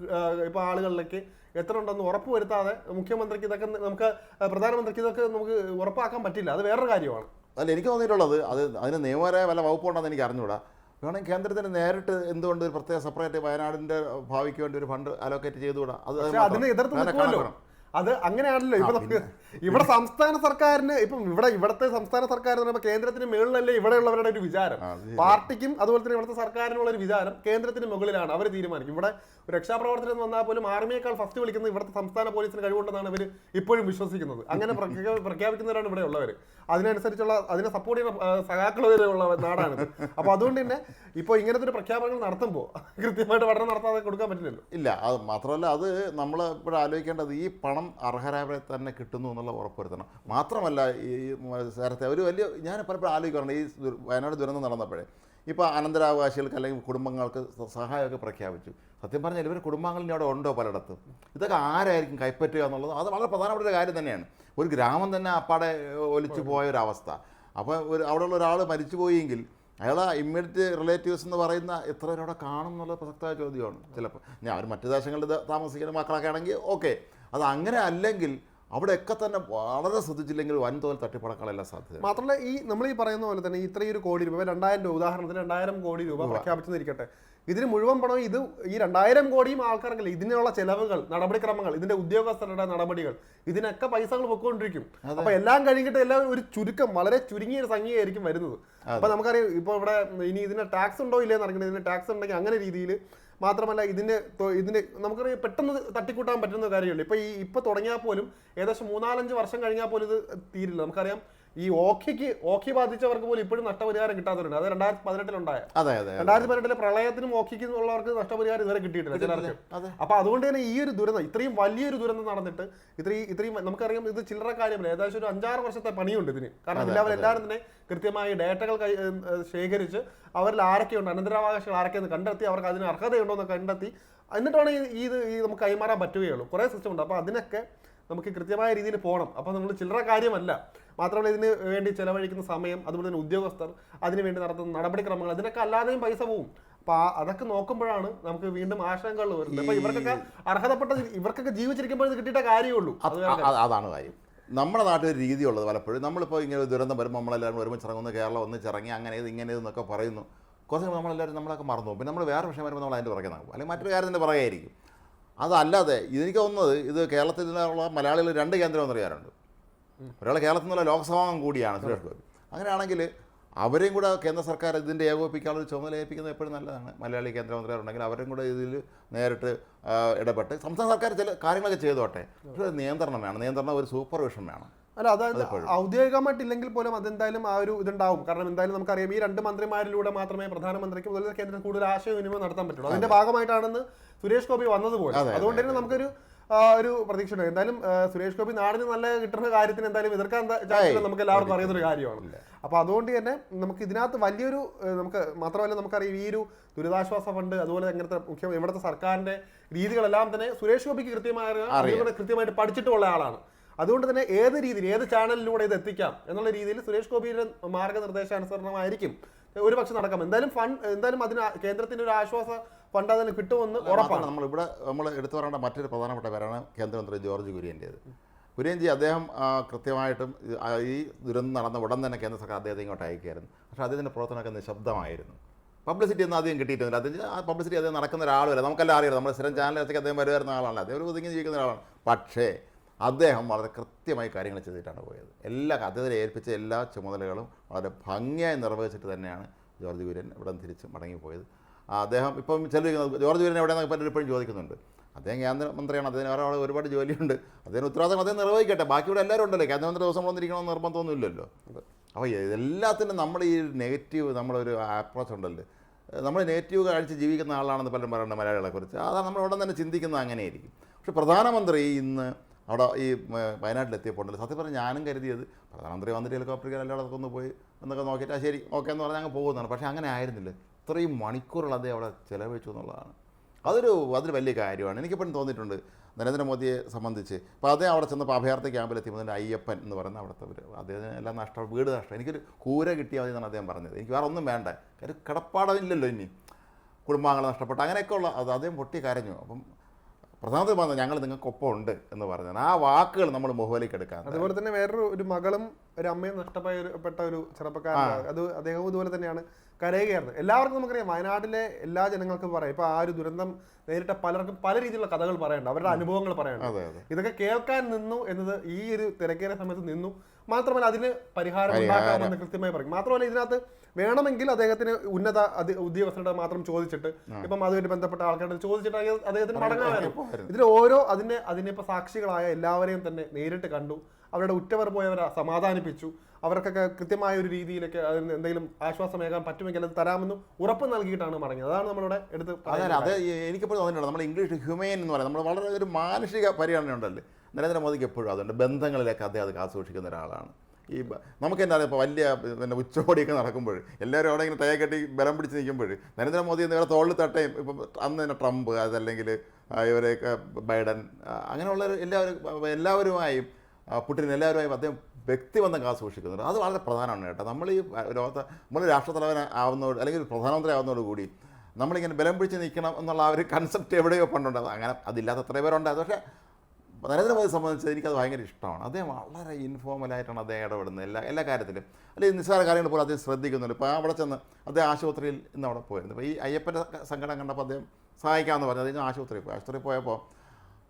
ഇപ്പോൾ ആളുകളിലേക്ക് എത്രയുണ്ടെന്ന് ഉറപ്പ് വരുത്താതെ മുഖ്യമന്ത്രിക്ക് ഇതൊക്കെ നമുക്ക് പ്രധാനമന്ത്രിക്ക് ഇതൊക്കെ നമുക്ക് ഉറപ്പാക്കാൻ പറ്റില്ല. അത് വേറൊരു കാര്യമാണ്. അല്ല എനിക്ക് തോന്നിയിട്ടുള്ളത് അത് അതിന് നിയമപരമായ വല്ല വകുപ്പുണ്ടെന്ന് എനിക്ക് അറിഞ്ഞൂടാ വേണമെങ്കിൽ കേന്ദ്രത്തിന് നേരിട്ട് എന്തുകൊണ്ട് ഒരു പ്രത്യേക സെപ്പറേറ്റ് വയനാടിന്റെ ഭാവിക്ക് വേണ്ടി ഒരു ഫണ്ട് അലോക്കേറ്റ് ചെയ്തുകൂടാ? അത് അതിനെ എതിർത്ത്. അത് അങ്ങനെയാണല്ലോ. ഇപ്പൊ നമുക്ക് ഇവിടെ സംസ്ഥാന സർക്കാരിന് ഇപ്പം ഇവിടെ ഇവിടത്തെ സംസ്ഥാന സർക്കാർ എന്ന് പറയുമ്പോൾ കേന്ദ്രത്തിന് മുകളിലല്ലേ ഇവിടെയുള്ളവരുടെ ഒരു വിചാരം. പാർട്ടിക്കും അതുപോലെ തന്നെ ഇവിടുത്തെ സർക്കാരിനുള്ള ഒരു വിചാരം കേന്ദ്രത്തിന് മുകളിലാണ്. അവർ തീരുമാനിക്കും. ഇവിടെ ഒരു രക്ഷാപ്രവർത്തനം വന്നാൽ പോലും ആർമിയേക്കാൾ ഫസ്റ്റ് വിളിക്കുന്നത് ഇവിടുത്തെ സംസ്ഥാന പോലീസിന് കഴിവുണ്ടെന്നാണ് അവർ ഇപ്പോഴും വിശ്വസിക്കുന്നത്. അങ്ങനെ പ്രഖ്യാപിക്കുന്നവരാണ് ഇവിടെ ഉള്ളവർ അതിനനുസരിച്ചുള്ള അതിനെ സപ്പോർട്ട് ചെയ്യുന്ന സഹാക്കളുള്ള നാടാണ് വരെയുള്ള നാടാണിത് അപ്പൊ അതുകൊണ്ട് തന്നെ ഇപ്പോൾ ഇങ്ങനത്തെ ഒരു പ്രഖ്യാപനങ്ങൾ നടത്തുമ്പോൾ കൃത്യമായിട്ട് പഠനം നടത്താതെ കൊടുക്കാൻ പറ്റില്ലല്ലോ. ഇല്ല അത് മാത്രമല്ല അത് നമ്മൾ ഇപ്പോൾ ആലോചിക്കേണ്ടത് ഈ പണം അർഹരായവരെ തന്നെ കിട്ടുന്നു എന്നുള്ള ഉറപ്പുവരുത്തണം. മാത്രമല്ല ഈ നേരത്തെ ഒരു വലിയ ഞാൻ പലപ്പോഴും ആലോചിക്കാറുണ്ട് ഈ വയനാട് ദുരന്തം നടന്നപ്പോഴേ. ഇപ്പോൾ അനന്തരാവകാശികൾക്ക് അല്ലെങ്കിൽ കുടുംബങ്ങൾക്ക് സഹായമൊക്കെ പ്രഖ്യാപിച്ചു. സത്യം പറഞ്ഞാൽ ഇവർ കുടുംബാംഗങ്ങളിൽ അവിടെ ഉണ്ടോ പലയിടത്തും? ഇതൊക്കെ ആരായിരിക്കും കൈപ്പറ്റുക എന്നുള്ളത് അത് വളരെ പ്രധാനപ്പെട്ട ഒരു കാര്യം തന്നെയാണ്. ഒരു ഗ്രാമം തന്നെ അപ്പാടെ ഒലിച്ചു പോയ ഒരു അവസ്ഥ. അപ്പോൾ ഒരു അവിടെയുള്ള ഒരാൾ മരിച്ചു പോയെങ്കിൽ അയാളെ ഇമ്മീഡിയറ്റ് റിലേറ്റീവ്സ് എന്ന് പറയുന്ന എത്ര പേരവിടെ കാണും എന്നുള്ള പ്രസക്തമായ ചോദ്യമാണ്. ചിലപ്പോൾ ഞാൻ അവർ മറ്റു ദേശങ്ങളിൽ താമസിക്കുന്ന മക്കളൊക്കെ ആണെങ്കിൽ ഓക്കെ. അത് അങ്ങനെ അല്ലെങ്കിൽ അവിടെയൊക്കെ തന്നെ വളരെ ശ്രദ്ധിച്ചില്ലെങ്കിൽ വൻതോതിൽ തട്ടിപ്പടക്കാനുള്ള സാധ്യത മാത്രമല്ല ഈ നമ്മൾ ഈ പറയുന്ന പോലെ തന്നെ ഇത്രയും ഒരു കോടി രൂപ രണ്ടായിരം രൂപ ഉദാഹരണത്തിന് രണ്ടായിരം കോടി രൂപ പ്രഖ്യാപിച്ചെന്നിരിക്കട്ടെ ഇതിന് മുഴുവൻ പണം ഇത് ഈ രണ്ടായിരം കോടിയും ആൾക്കാർക്കല്ല ഇതിനുള്ള ചെലവുകൾ നടപടിക്രമങ്ങൾ ഇതിന്റെ ഉദ്യോഗസ്ഥരുടെ നടപടികൾ ഇതിനൊക്കെ പൈസകൾ പൊക്കോണ്ടിരിക്കും. അപ്പൊ എല്ലാം കഴിഞ്ഞിട്ട് എല്ലാം ഒരു ചുരുക്കം വളരെ ചുരുങ്ങിയ ഒരു സംഖ്യയായിരിക്കും വരുന്നത്. അപ്പൊ നമുക്കറിയാം ഇപ്പൊ ഇവിടെ ഇനി ഇതിന് ടാക്സ് ഉണ്ടോ ഇല്ലെന്ന് അറിയണം. ഇതിന് ടാക്സ് ഉണ്ടെങ്കിൽ അങ്ങനെ രീതിയിൽ മാത്രമല്ല ഇതിന്റെ ഇതിന് നമുക്കറിയാം പെട്ടെന്ന് തട്ടിക്കൂട്ടാൻ പറ്റുന്ന കാര്യമുള്ളൂ ഇപ്പൊ ഈ ഇപ്പൊ തുടങ്ങിയാൽ പോലും ഏകദേശം മൂന്നാലഞ്ച് വർഷം കഴിഞ്ഞാൽ പോലും ഇത് തീരില്ല. നമുക്കറിയാം ഈ ഓഖിക്ക് ഓഖി ബാധിച്ചവർക്ക് പോലും ഇപ്പോഴും നഷ്ടപരിഹാരം കിട്ടാത്തവരുണ്ട്. അത് രണ്ടായിരത്തി പതിനെട്ടിലുണ്ടായ. രണ്ടായിരത്തി പതിനെട്ടിലെ പ്രളയത്തിനും ഓഖിക്ക് ഉള്ളവർക്ക് നഷ്ടപരിഹാരം ഇതുവരെ കിട്ടിയിട്ടില്ല. ചിലർക്ക് അപ്പൊ അതുകൊണ്ട് തന്നെ ഈ ഒരു ദുരന്തം ഇത്രയും വലിയൊരു ദുരന്തം നടന്നിട്ട് ഇത്രയും ഇത്രയും നമുക്കറിയാം ഇത് ചില്ലറ കാര്യമില്ല. ഏകദേശം ഒരു അഞ്ചാറ് വർഷത്തെ പണിയുണ്ട് ഇതിന്. കാരണം എല്ലാവരും എല്ലാവരും തന്നെ കൃത്യമായി ഡേറ്റകൾ ശേഖരിച്ച് അവരിൽ ആരൊക്കെയുണ്ട് അനന്തരാവകാശികൾ ആരൊക്കെയെന്ന് കണ്ടെത്തി അവർക്ക് അതിന് അർഹതയുണ്ടോ എന്ന് കണ്ടെത്തി എന്നിട്ടാണ് ഇത് ഈ നമുക്ക് കൈമാറാൻ പറ്റുകയുള്ളൂ. കുറേ സിസ്റ്റം ഉണ്ട്. അപ്പോൾ അതിനൊക്കെ നമുക്ക് കൃത്യമായ രീതിയിൽ പോകണം. അപ്പോൾ നമ്മൾ ചില്ലറ കാര്യമല്ല. മാത്രമല്ല ഇതിന് വേണ്ടി ചിലവഴിക്കുന്ന സമയം അതുപോലെ തന്നെ ഉദ്യോഗസ്ഥർ അതിന് വേണ്ടി നടത്തുന്ന നടപടിക്രമങ്ങൾ അതിനൊക്കെ അല്ലാതെയും പൈസ പോകും അപ്പൊ അതൊക്കെ നോക്കുമ്പോഴാണ് നമുക്ക് വീണ്ടും ആശങ്കകൾ വരുന്നത്. അപ്പൊ ഇവർക്കൊക്കെ അർഹതപ്പെട്ട ഇവർക്കൊക്കെ ജീവിച്ചിരിക്കുമ്പോൾ ഇത് കിട്ടിയിട്ട കാര്യമുള്ളൂ. അതാണ് കാര്യം. നമ്മുടെ നാട്ടിൽ ഒരു രീതിയുള്ളത് പലപ്പോഴും നമ്മളിപ്പോൾ ഇങ്ങനെ ഒരു ദുരന്തം വരുമ്പോൾ നമ്മളെല്ലാവരും ഒരുമിച്ച് ഇറങ്ങുന്നു കേരളം ഒന്നിച്ചിറങ്ങി അങ്ങനെ ഇത് ഇങ്ങനെ ഇതെന്നൊക്കെ പറയുന്നു. കുറച്ച് നമ്മളെല്ലാവരും നമ്മളൊക്കെ മറന്നു പോകും. പിന്നെ നമ്മൾ വേറെ വിഷയം വരുമ്പോൾ നമ്മൾ അതിന്റെ പുറകെ നടക്കും. അല്ലെങ്കിൽ മറ്റൊരു കാര്യത്തിന്റെ പുറകെയായിരിക്കും. അതല്ലാതെ എനിക്ക് തോന്നുന്നത് ഇത് കേരളത്തിൽ നിന്നുള്ള മലയാളികൾ രണ്ട് കേന്ദ്രമന്ത്രിമാരുണ്ട് ഒരാൾ കേരളത്തിൽ നിന്നുള്ള ലോക്സഭാംഗം കൂടിയാണ് സുരേഷ് ഗോപി. അങ്ങനെയാണെങ്കിൽ അവരെയും കൂടെ കേന്ദ്ര സർക്കാർ ഇതിന്റെ ഏകോപിപ്പിക്കാനുള്ള ചുമതല ഏൽപ്പിക്കുന്നത് എപ്പോഴും നല്ലതാണ്. മലയാളി കേന്ദ്രമന്ത്രിമാരുണ്ടെങ്കിൽ അവരും കൂടെ ഇതിൽ നേരിട്ട് ഇടപെട്ട്. സംസ്ഥാന സർക്കാർ ചില കാര്യങ്ങളൊക്കെ ചെയ്തോട്ടെ. പക്ഷേ നിയന്ത്രണം വേണം. നിയന്ത്രണം ഒരു സൂപ്പർവിഷൻ വേണം. അല്ല അതായത് ഔദ്യോഗികമായിട്ട് ഇല്ലെങ്കിൽ പോലും അതെന്തായാലും ആ ഒരു ഇതുണ്ടാവും. കാരണം എന്തായാലും നമുക്കറിയാം ഈ രണ്ട് മന്ത്രിമാരിലൂടെ മാത്രമേ പ്രധാനമന്ത്രിക്ക് മുതൽ കേന്ദ്രത്തിൽ കൂടുതൽ ആശയവിനിമയം നടത്താൻ പറ്റുള്ളൂ. അതിന്റെ ഭാഗമായിട്ടാണെന്ന് സുരേഷ് ഗോപി വന്നത് പോലെ അതുകൊണ്ട് തന്നെ നമുക്കൊരു ഒരു പ്രതീക്ഷ ഉണ്ട്. എന്തായാലും സുരേഷ് ഗോപി നാടിന് നല്ല കിട്ടുന്ന കാര്യത്തിന് എന്തായാലും എതിർക്കാൻ നമുക്ക് എല്ലാവർക്കും അറിയുന്ന ഒരു കാര്യമാണ്. അപ്പൊ അതുകൊണ്ട് തന്നെ നമുക്ക് ഇതിനകത്ത് വലിയൊരു നമുക്ക് മാത്രമല്ല നമുക്കറിയാം ഈ ഒരു ദുരിതാശ്വാസ ഫണ്ട് അതുപോലെ അങ്ങനത്തെ മുഖ്യ ഇവിടുത്തെ സർക്കാരിന്റെ രീതികളെല്ലാം തന്നെ സുരേഷ് ഗോപിക്ക് കൃത്യമായ കൃത്യമായിട്ട് പഠിച്ചിട്ടുള്ള ആളാണ്. അതുകൊണ്ട് തന്നെ ഏത് രീതിയിൽ ഏത് ചാനലിലൂടെ ഇത് എത്തിക്കാം എന്നുള്ള രീതിയിൽ സുരേഷ് ഗോപിയുടെ മാർഗനിർദ്ദേശാനുസരണമായിരിക്കും ഒരു പക്ഷെ നടക്കാം. എന്തായാലും ഫണ്ട് എന്തായാലും അതിന് കേന്ദ്രത്തിന്റെ ഒരു ആശ്വാസ ഫണ്ട് അതിന് കിട്ടുമെന്ന് ഉറപ്പാണ്. നമ്മളിവിടെ നമ്മൾ എടുത്തു പറയേണ്ട മറ്റൊരു പ്രധാനപ്പെട്ട പേരാണ് കേന്ദ്രമന്ത്രി ജോർജ് കുര്യന്റേത് കുര്യൻജി അദ്ദേഹം കൃത്യമായിട്ടും ഈ- ദുരന്തം നടന്ന ഉടൻ തന്നെ കേന്ദ്ര സർക്കാർ അദ്ദേഹത്തെ ഇങ്ങോട്ട് അയക്കുകയായിരുന്നു. പക്ഷേ അദ്ദേഹത്തിന്റെ പ്രവർത്തനമൊക്കെ നിശബ്ദമായിരുന്നു. പബ്ലിസിറ്റി ഒന്നും അധികം കിട്ടിയിട്ടില്ല അതിന് ആ പബ്ലിസിറ്റി അദ്ദേഹം നടക്കുന്ന ഒരാളുമല്ല. നമുക്കെല്ലാം അറിയാം നമ്മുടെ സ്ഥിരം ചാനലിലൊക്കെ അദ്ദേഹം വരുമായിരുന്ന ആളാണ് അദ്ദേഹം ഒരു ഒതുങ്ങി ജീവിക്കുന്ന ഒരാളാണ്. പക്ഷേ അദ്ദേഹം വളരെ കൃത്യമായി കാര്യങ്ങൾ ചെയ്തിട്ടാണ് പോയത്. എല്ലാ അദ്ദേഹത്തെ ഏൽപ്പിച്ച എല്ലാ ചുമതലകളും വളരെ ഭംഗിയായി നിർവഹിച്ചിട്ട് തന്നെയാണ് ജോർജ് കുര്യൻ ഇവിടെ തിരിച്ച് മടങ്ങിപ്പോയത്. അദ്ദേഹം ഇപ്പം ചെല്ലുന്നത് ജോർജ് കുര്യൻ എവിടെയെന്നൊക്കെ പലരും ഇപ്പോഴും ചോദിക്കുന്നുണ്ട്. അദ്ദേഹം കേന്ദ്രമന്ത്രിയാണ് അദ്ദേഹം ഒരാൾ ഒരുപാട് ജോലിയുണ്ട്. അദ്ദേഹം ഉത്തരവാദിത്തം അദ്ദേഹം നിർവഹിക്കട്ടെ. ബാക്കി ഇവിടെ എല്ലാവരും ഉണ്ടല്ലോ. കേന്ദ്രമന്ത്രി ദിവസം വന്നിരിക്കണമെന്ന് നിർബന്ധമൊന്നുമില്ലല്ലോ അപ്പോൾ എല്ലാത്തിനും നമ്മൾ ഈ നെഗറ്റീവ് നമ്മളൊരു അപ്രോച്ച് ഉണ്ടല്ലോ? നമ്മൾ നെഗറ്റീവ് കാഴ്ച ജീവിക്കുന്ന ആളാണെന്ന് പലരും പറയുന്നുണ്ട് മലയാളികളെക്കുറിച്ച് അതാണ് നമ്മൾ ഉടൻ തന്നെ ചിന്തിക്കുന്നത് അങ്ങനെയായിരിക്കും. പക്ഷേ പ്രധാനമന്ത്രി ഇന്ന് അവിടെ ഈ വയനാട്ടിലെത്തിയപ്പോൾ ഉണ്ടല്ലോ സത്യം പറഞ്ഞാൽ ഞാനും കരുതിയത് പ്രധാനമന്ത്രി വന്നിട്ട് ഹെലികോപ്റ്ററിൽ എല്ലായിടത്തൊക്കെ ഒന്ന് പോയി എന്നൊക്കെ നോക്കിയിട്ട് ആ ശരി ഓക്കെ എന്ന് പറഞ്ഞാൽ അങ്ങ് പോകുന്നതാണ്. പക്ഷേ അങ്ങനെ ആയിരുന്നില്ല. ഇത്രയും മണിക്കൂറുകൾ അതേ അവിടെ ചിലവഴിച്ചു എന്നുള്ളതാണ്. അതൊരു അതൊരു വലിയ കാര്യമാണ്. എനിക്കിപ്പോഴും തോന്നിയിട്ടുണ്ട് നരേന്ദ്രമോദിയെ സംബന്ധിച്ച്. അപ്പോൾ അതേ അവിടെ ചെന്നപ്പോൾ അഭയാർത്ഥി ക്യാമ്പിലെത്തിയപ്പോൾ തന്നെ അയ്യപ്പൻ എന്ന് പറയുന്ന അവിടുത്തെ ഒരു അദ്ദേഹത്തിന് എല്ലാം നഷ്ടം വീട് നഷ്ടം. എനിക്കൊരു കൂര കിട്ടിയാൽ മതി എന്നാണ് അദ്ദേഹം പറഞ്ഞത്. എനിക്ക് വേറെ ഒന്നും വേണ്ട. കാര്യം കിടപ്പാടമില്ലല്ലോ ഇനി. കുടുംബാംഗങ്ങൾ നഷ്ടപ്പെട്ടു. അങ്ങനെയൊക്കെ ഉള്ള അത് അദ്ദേഹം പൊട്ടി കരഞ്ഞു അപ്പം പ്രധാനമന്ത്രി പറഞ്ഞു ഞങ്ങൾ നിങ്ങൾക്കൊപ്പം ഉണ്ട് എന്ന് പറഞ്ഞാൽ ആ വാക്കുകൾ നമ്മൾ മുഖവിലേക്ക് എടുക്കാൻ അതുപോലെ തന്നെ വേറൊരു ഒരു മകളും ഒരു അമ്മയും നഷ്ടപ്പെട്ട ഒരു ചെറുപ്പക്കാരൻ അത് അദ്ദേഹവും ഇതുപോലെ തന്നെയാണ് കരയുകയായിരുന്നു. എല്ലാവർക്കും നമുക്കറിയാം വയനാട്ടിലെ എല്ലാ ജനങ്ങൾക്കും പറയാം. ഇപ്പൊ ആ ഒരു ദുരന്തം നേരിട്ട പലർക്കും പല രീതിയിലുള്ള കഥകൾ പറയാനുണ്ട്. അവരുടെ അനുഭവങ്ങൾ അതെ. ഇതൊക്കെ കേൾക്കാൻ നിന്നു എന്നത് ഈ ഒരു തിരക്കേറിയ സമയത്ത് നിന്നു. മാത്രമല്ല അതിന് പരിഹാരം ഉണ്ടാക്കാമെന്ന് കൃത്യമായി പറയും. മാത്രമല്ല ഇതിനകത്ത് വേണമെങ്കിൽ അദ്ദേഹത്തിന് ഉന്നത ഉദ്യോഗസ്ഥരുടെ മാത്രം ചോദിച്ചിട്ട് ഇപ്പം അതുമായിട്ട് ബന്ധപ്പെട്ട ആൾക്കാരുടെ ചോദിച്ചിട്ട് അദ്ദേഹത്തിന് മടങ്ങാമായിരുന്നു ഇതിൽ ഓരോ അതിനെ അതിനിപ്പോ സാക്ഷികളായ എല്ലാവരെയും തന്നെ നേരിട്ട് കണ്ടു. അവരുടെ ഉറ്റവർ പോയവരെ സമാധാനിപ്പിച്ചു. അവർക്കൊക്കെ കൃത്യമായ ഒരു രീതിയിലൊക്കെ അതിന് എന്തെങ്കിലും ആശ്വാസമേകാൻ പറ്റുമെങ്കിൽ അത് തരാമെന്ന് ഉറപ്പ് നൽകിയിട്ടാണ് മടങ്ങിയത്. അതാണ് നമ്മളിവിടെ എടുത്ത് അതെ. അത് എനിക്കെപ്പോഴും തോന്നിയിട്ടുണ്ട് നമ്മൾ ഇംഗ്ലീഷ് ഹ്യൂമൻ എന്ന് പറയുന്നത് നമ്മൾ വളരെ ഒരു മാനുഷിക പരിഗണന ഉണ്ടല്ലേ? നരേന്ദ്രമോദിക്ക് എപ്പോഴും അതുണ്ട്. ബന്ധങ്ങളിലൊക്കെ അദ്ദേഹം അത് കാസൂക്ഷിക്കുന്ന സൂക്ഷിക്കുന്ന ഒരാളാണ്. ഈ നമുക്ക് എന്താ ഇപ്പോൾ വലിയ പിന്നെ ഉച്ചകോടിയൊക്കെ നടക്കുമ്പോൾ എല്ലാവരും അവിടെ ഇങ്ങനെ തയ്യാ കെട്ടി ബലം പിടിച്ച് നിൽക്കുമ്പോൾ നരേന്ദ്രമോദി എന്നിവരെ തോളിൽ തട്ടയും ഇപ്പം അന്ന് തന്നെ ട്രംപ് അതല്ലെങ്കിൽ ഇവരെയൊക്കെ ബൈഡൻ അങ്ങനെയുള്ള എല്ലാവരും എല്ലാവരുമായും ആ, പുടിൻ എല്ലാവരുമായും അദ്ദേഹം വ്യക്തിബന്ധം കാത്തു സൂക്ഷിക്കുന്നുണ്ട് അത് വളരെ പ്രധാനമാണ് കേട്ടോ. നമ്മൾ ഈ ലോകത്ത് നമ്മൾ രാഷ്ട്രത്തലവൻ ആവുന്നതോട് അല്ലെങ്കിൽ പ്രധാനമന്ത്രി ആവുന്നതോട് കൂടി നമ്മളിങ്ങനെ ബലം പിടിച്ച് നിൽക്കണം എന്നുള്ള ആ ഒരു കൺസെപ്റ്റ് എവിടെയോ പണ്ടുണ്ട്. അങ്ങനെ അതില്ലാത്ത എത്ര പേരുണ്ട്. പക്ഷേ നരേന്ദ്രമോദി സംബന്ധിച്ച് എനിക്കത് ഭയങ്കര ഇഷ്ടമാണ്. അദ്ദേഹം വളരെ ഇൻഫോർമലായിട്ടാണ് അദ്ദേഹം ഇടപെടുന്നത്. എല്ലാ എല്ലാ കാര്യത്തിലും. അല്ലെങ്കിൽ നിസ്സാര കാര്യങ്ങൾ പോലും അദ്ദേഹം ശ്രദ്ധിക്കുന്നുണ്ട്. ഇപ്പോൾ അവിടെ ചെന്ന് അദ്ദേഹം ആശുപത്രിയിൽ ഇന്ന് അവിടെ പോയിരുന്നു. അപ്പോൾ ഈ അയ്യപ്പന്റെ സങ്കടം കണ്ടപ്പോൾ അദ്ദേഹം സഹായിക്കാമെന്ന് പറഞ്ഞു. അദ്ദേഹം ആശുപത്രിയിൽ പോയി. ആശുപത്രിയിൽ പോയപ്പോൾ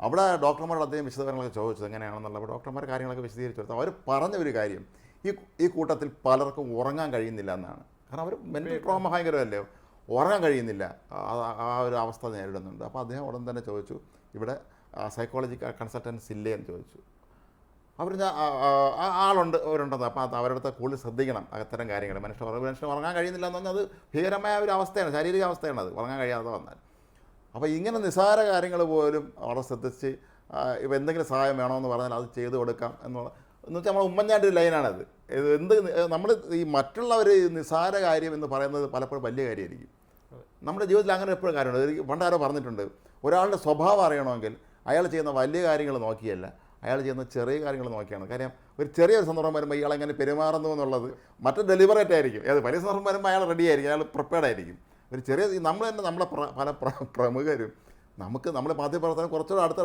അവിടെ ഡോക്ടർമാരോട് അദ്ദേഹം വിശദീകരണങ്ങളൊക്കെ ചോദിച്ചത് എങ്ങനെയാണെന്നുള്ള അപ്പോൾ ഡോക്ടർമാർ കാര്യങ്ങളൊക്കെ വിശദീകരിച്ചു കൊടുത്തു. അവർ പറഞ്ഞ ഒരു കാര്യം ഈ ഈ കൂട്ടത്തിൽ പലർക്കും ഉറങ്ങാൻ കഴിയുന്നില്ല എന്നാണ്. കാരണം അവർ മെന്റൽ ട്രോമ ഭയങ്കരമല്ലേ? ഉറങ്ങാൻ കഴിയുന്നില്ല. ആ- ഒരു അവസ്ഥ നേരിടുന്നുണ്ട്. അപ്പോൾ അദ്ദേഹം ഉടൻ തന്നെ ചോദിച്ചു ഇവിടെ സൈക്കോളജി കൺസൾട്ടൻസ് ഇല്ലേ? എന്ന് ചോദിച്ചു. അവർ ഞാൻ ആളുണ്ട് അവരുണ്ടെന്ന്. അപ്പോൾ അത് അവരുടെ അടുത്ത് കൂടുതൽ ശ്രദ്ധിക്കണം അത്തരം കാര്യങ്ങൾ. മനുഷ്യൻ ഉറങ്ങ- മനുഷ്യൻ ഉറങ്ങാൻ കഴിയുന്നില്ല എന്ന് പറഞ്ഞാൽ അത് ഭീകരമായ ഒരു അവസ്ഥയാണ് ശാരീരിക അവസ്ഥയാണ് അത്. ഉറങ്ങാൻ കഴിയാതെ വന്നാൽ. അപ്പോൾ ഇങ്ങനെ നിസ്സാര കാര്യങ്ങൾ പോലും അവിടെ ശ്രദ്ധിച്ച് ഇപ്പോൾ എന്തെങ്കിലും സഹായം വേണമെന്ന് പറഞ്ഞാൽ അത് ചെയ്തു കൊടുക്കാം എന്നുള്ള എന്ന് വെച്ചാൽ നമ്മൾ ഉമ്മൻചാണ്ടി ലൈനാണത് എന്ത് നമ്മൾ ഈ മറ്റുള്ളവർ നിസ്സാര കാര്യം എന്ന് പറയുന്നത് പലപ്പോഴും വലിയ കാര്യമായിരിക്കും. നമ്മുടെ ജീവിതത്തിൽ അങ്ങനെ എപ്പോഴും കാര്യമുണ്ട്. പണ്ടാരോ പറഞ്ഞിട്ടുണ്ട് ഒരാളുടെ സ്വഭാവം അറിയണമെങ്കിൽ അയാൾ ചെയ്യുന്ന വലിയ കാര്യങ്ങൾ നോക്കിയല്ല അയാൾ ചെയ്യുന്ന ചെറിയ കാര്യങ്ങൾ നോക്കിയാണ്. കാര്യം ഒരു ചെറിയൊരു സന്ദർഭം വരുമ്പോൾ ഇയാൾ എങ്ങനെ പെരുമാറുന്നു എന്നുള്ളത് മറ്റു ഡെലിവറേറ്റ് ആയിരിക്കും. അത് വലിയ സന്ദർഭം വരുമ്പോൾ അയാൾ റെഡി ആയിരിക്കും അയാൾ പ്രിപ്പയർഡ് ആയിരിക്കും. ഒരു ചെറിയ നമ്മൾ തന്നെ നമ്മളെ പല പ്ര- പ്രമുഖരും നമുക്ക് നമ്മുടെ മാധ്യമപ്രവർത്തനം കുറച്ചുകൂടെ അടുത്ത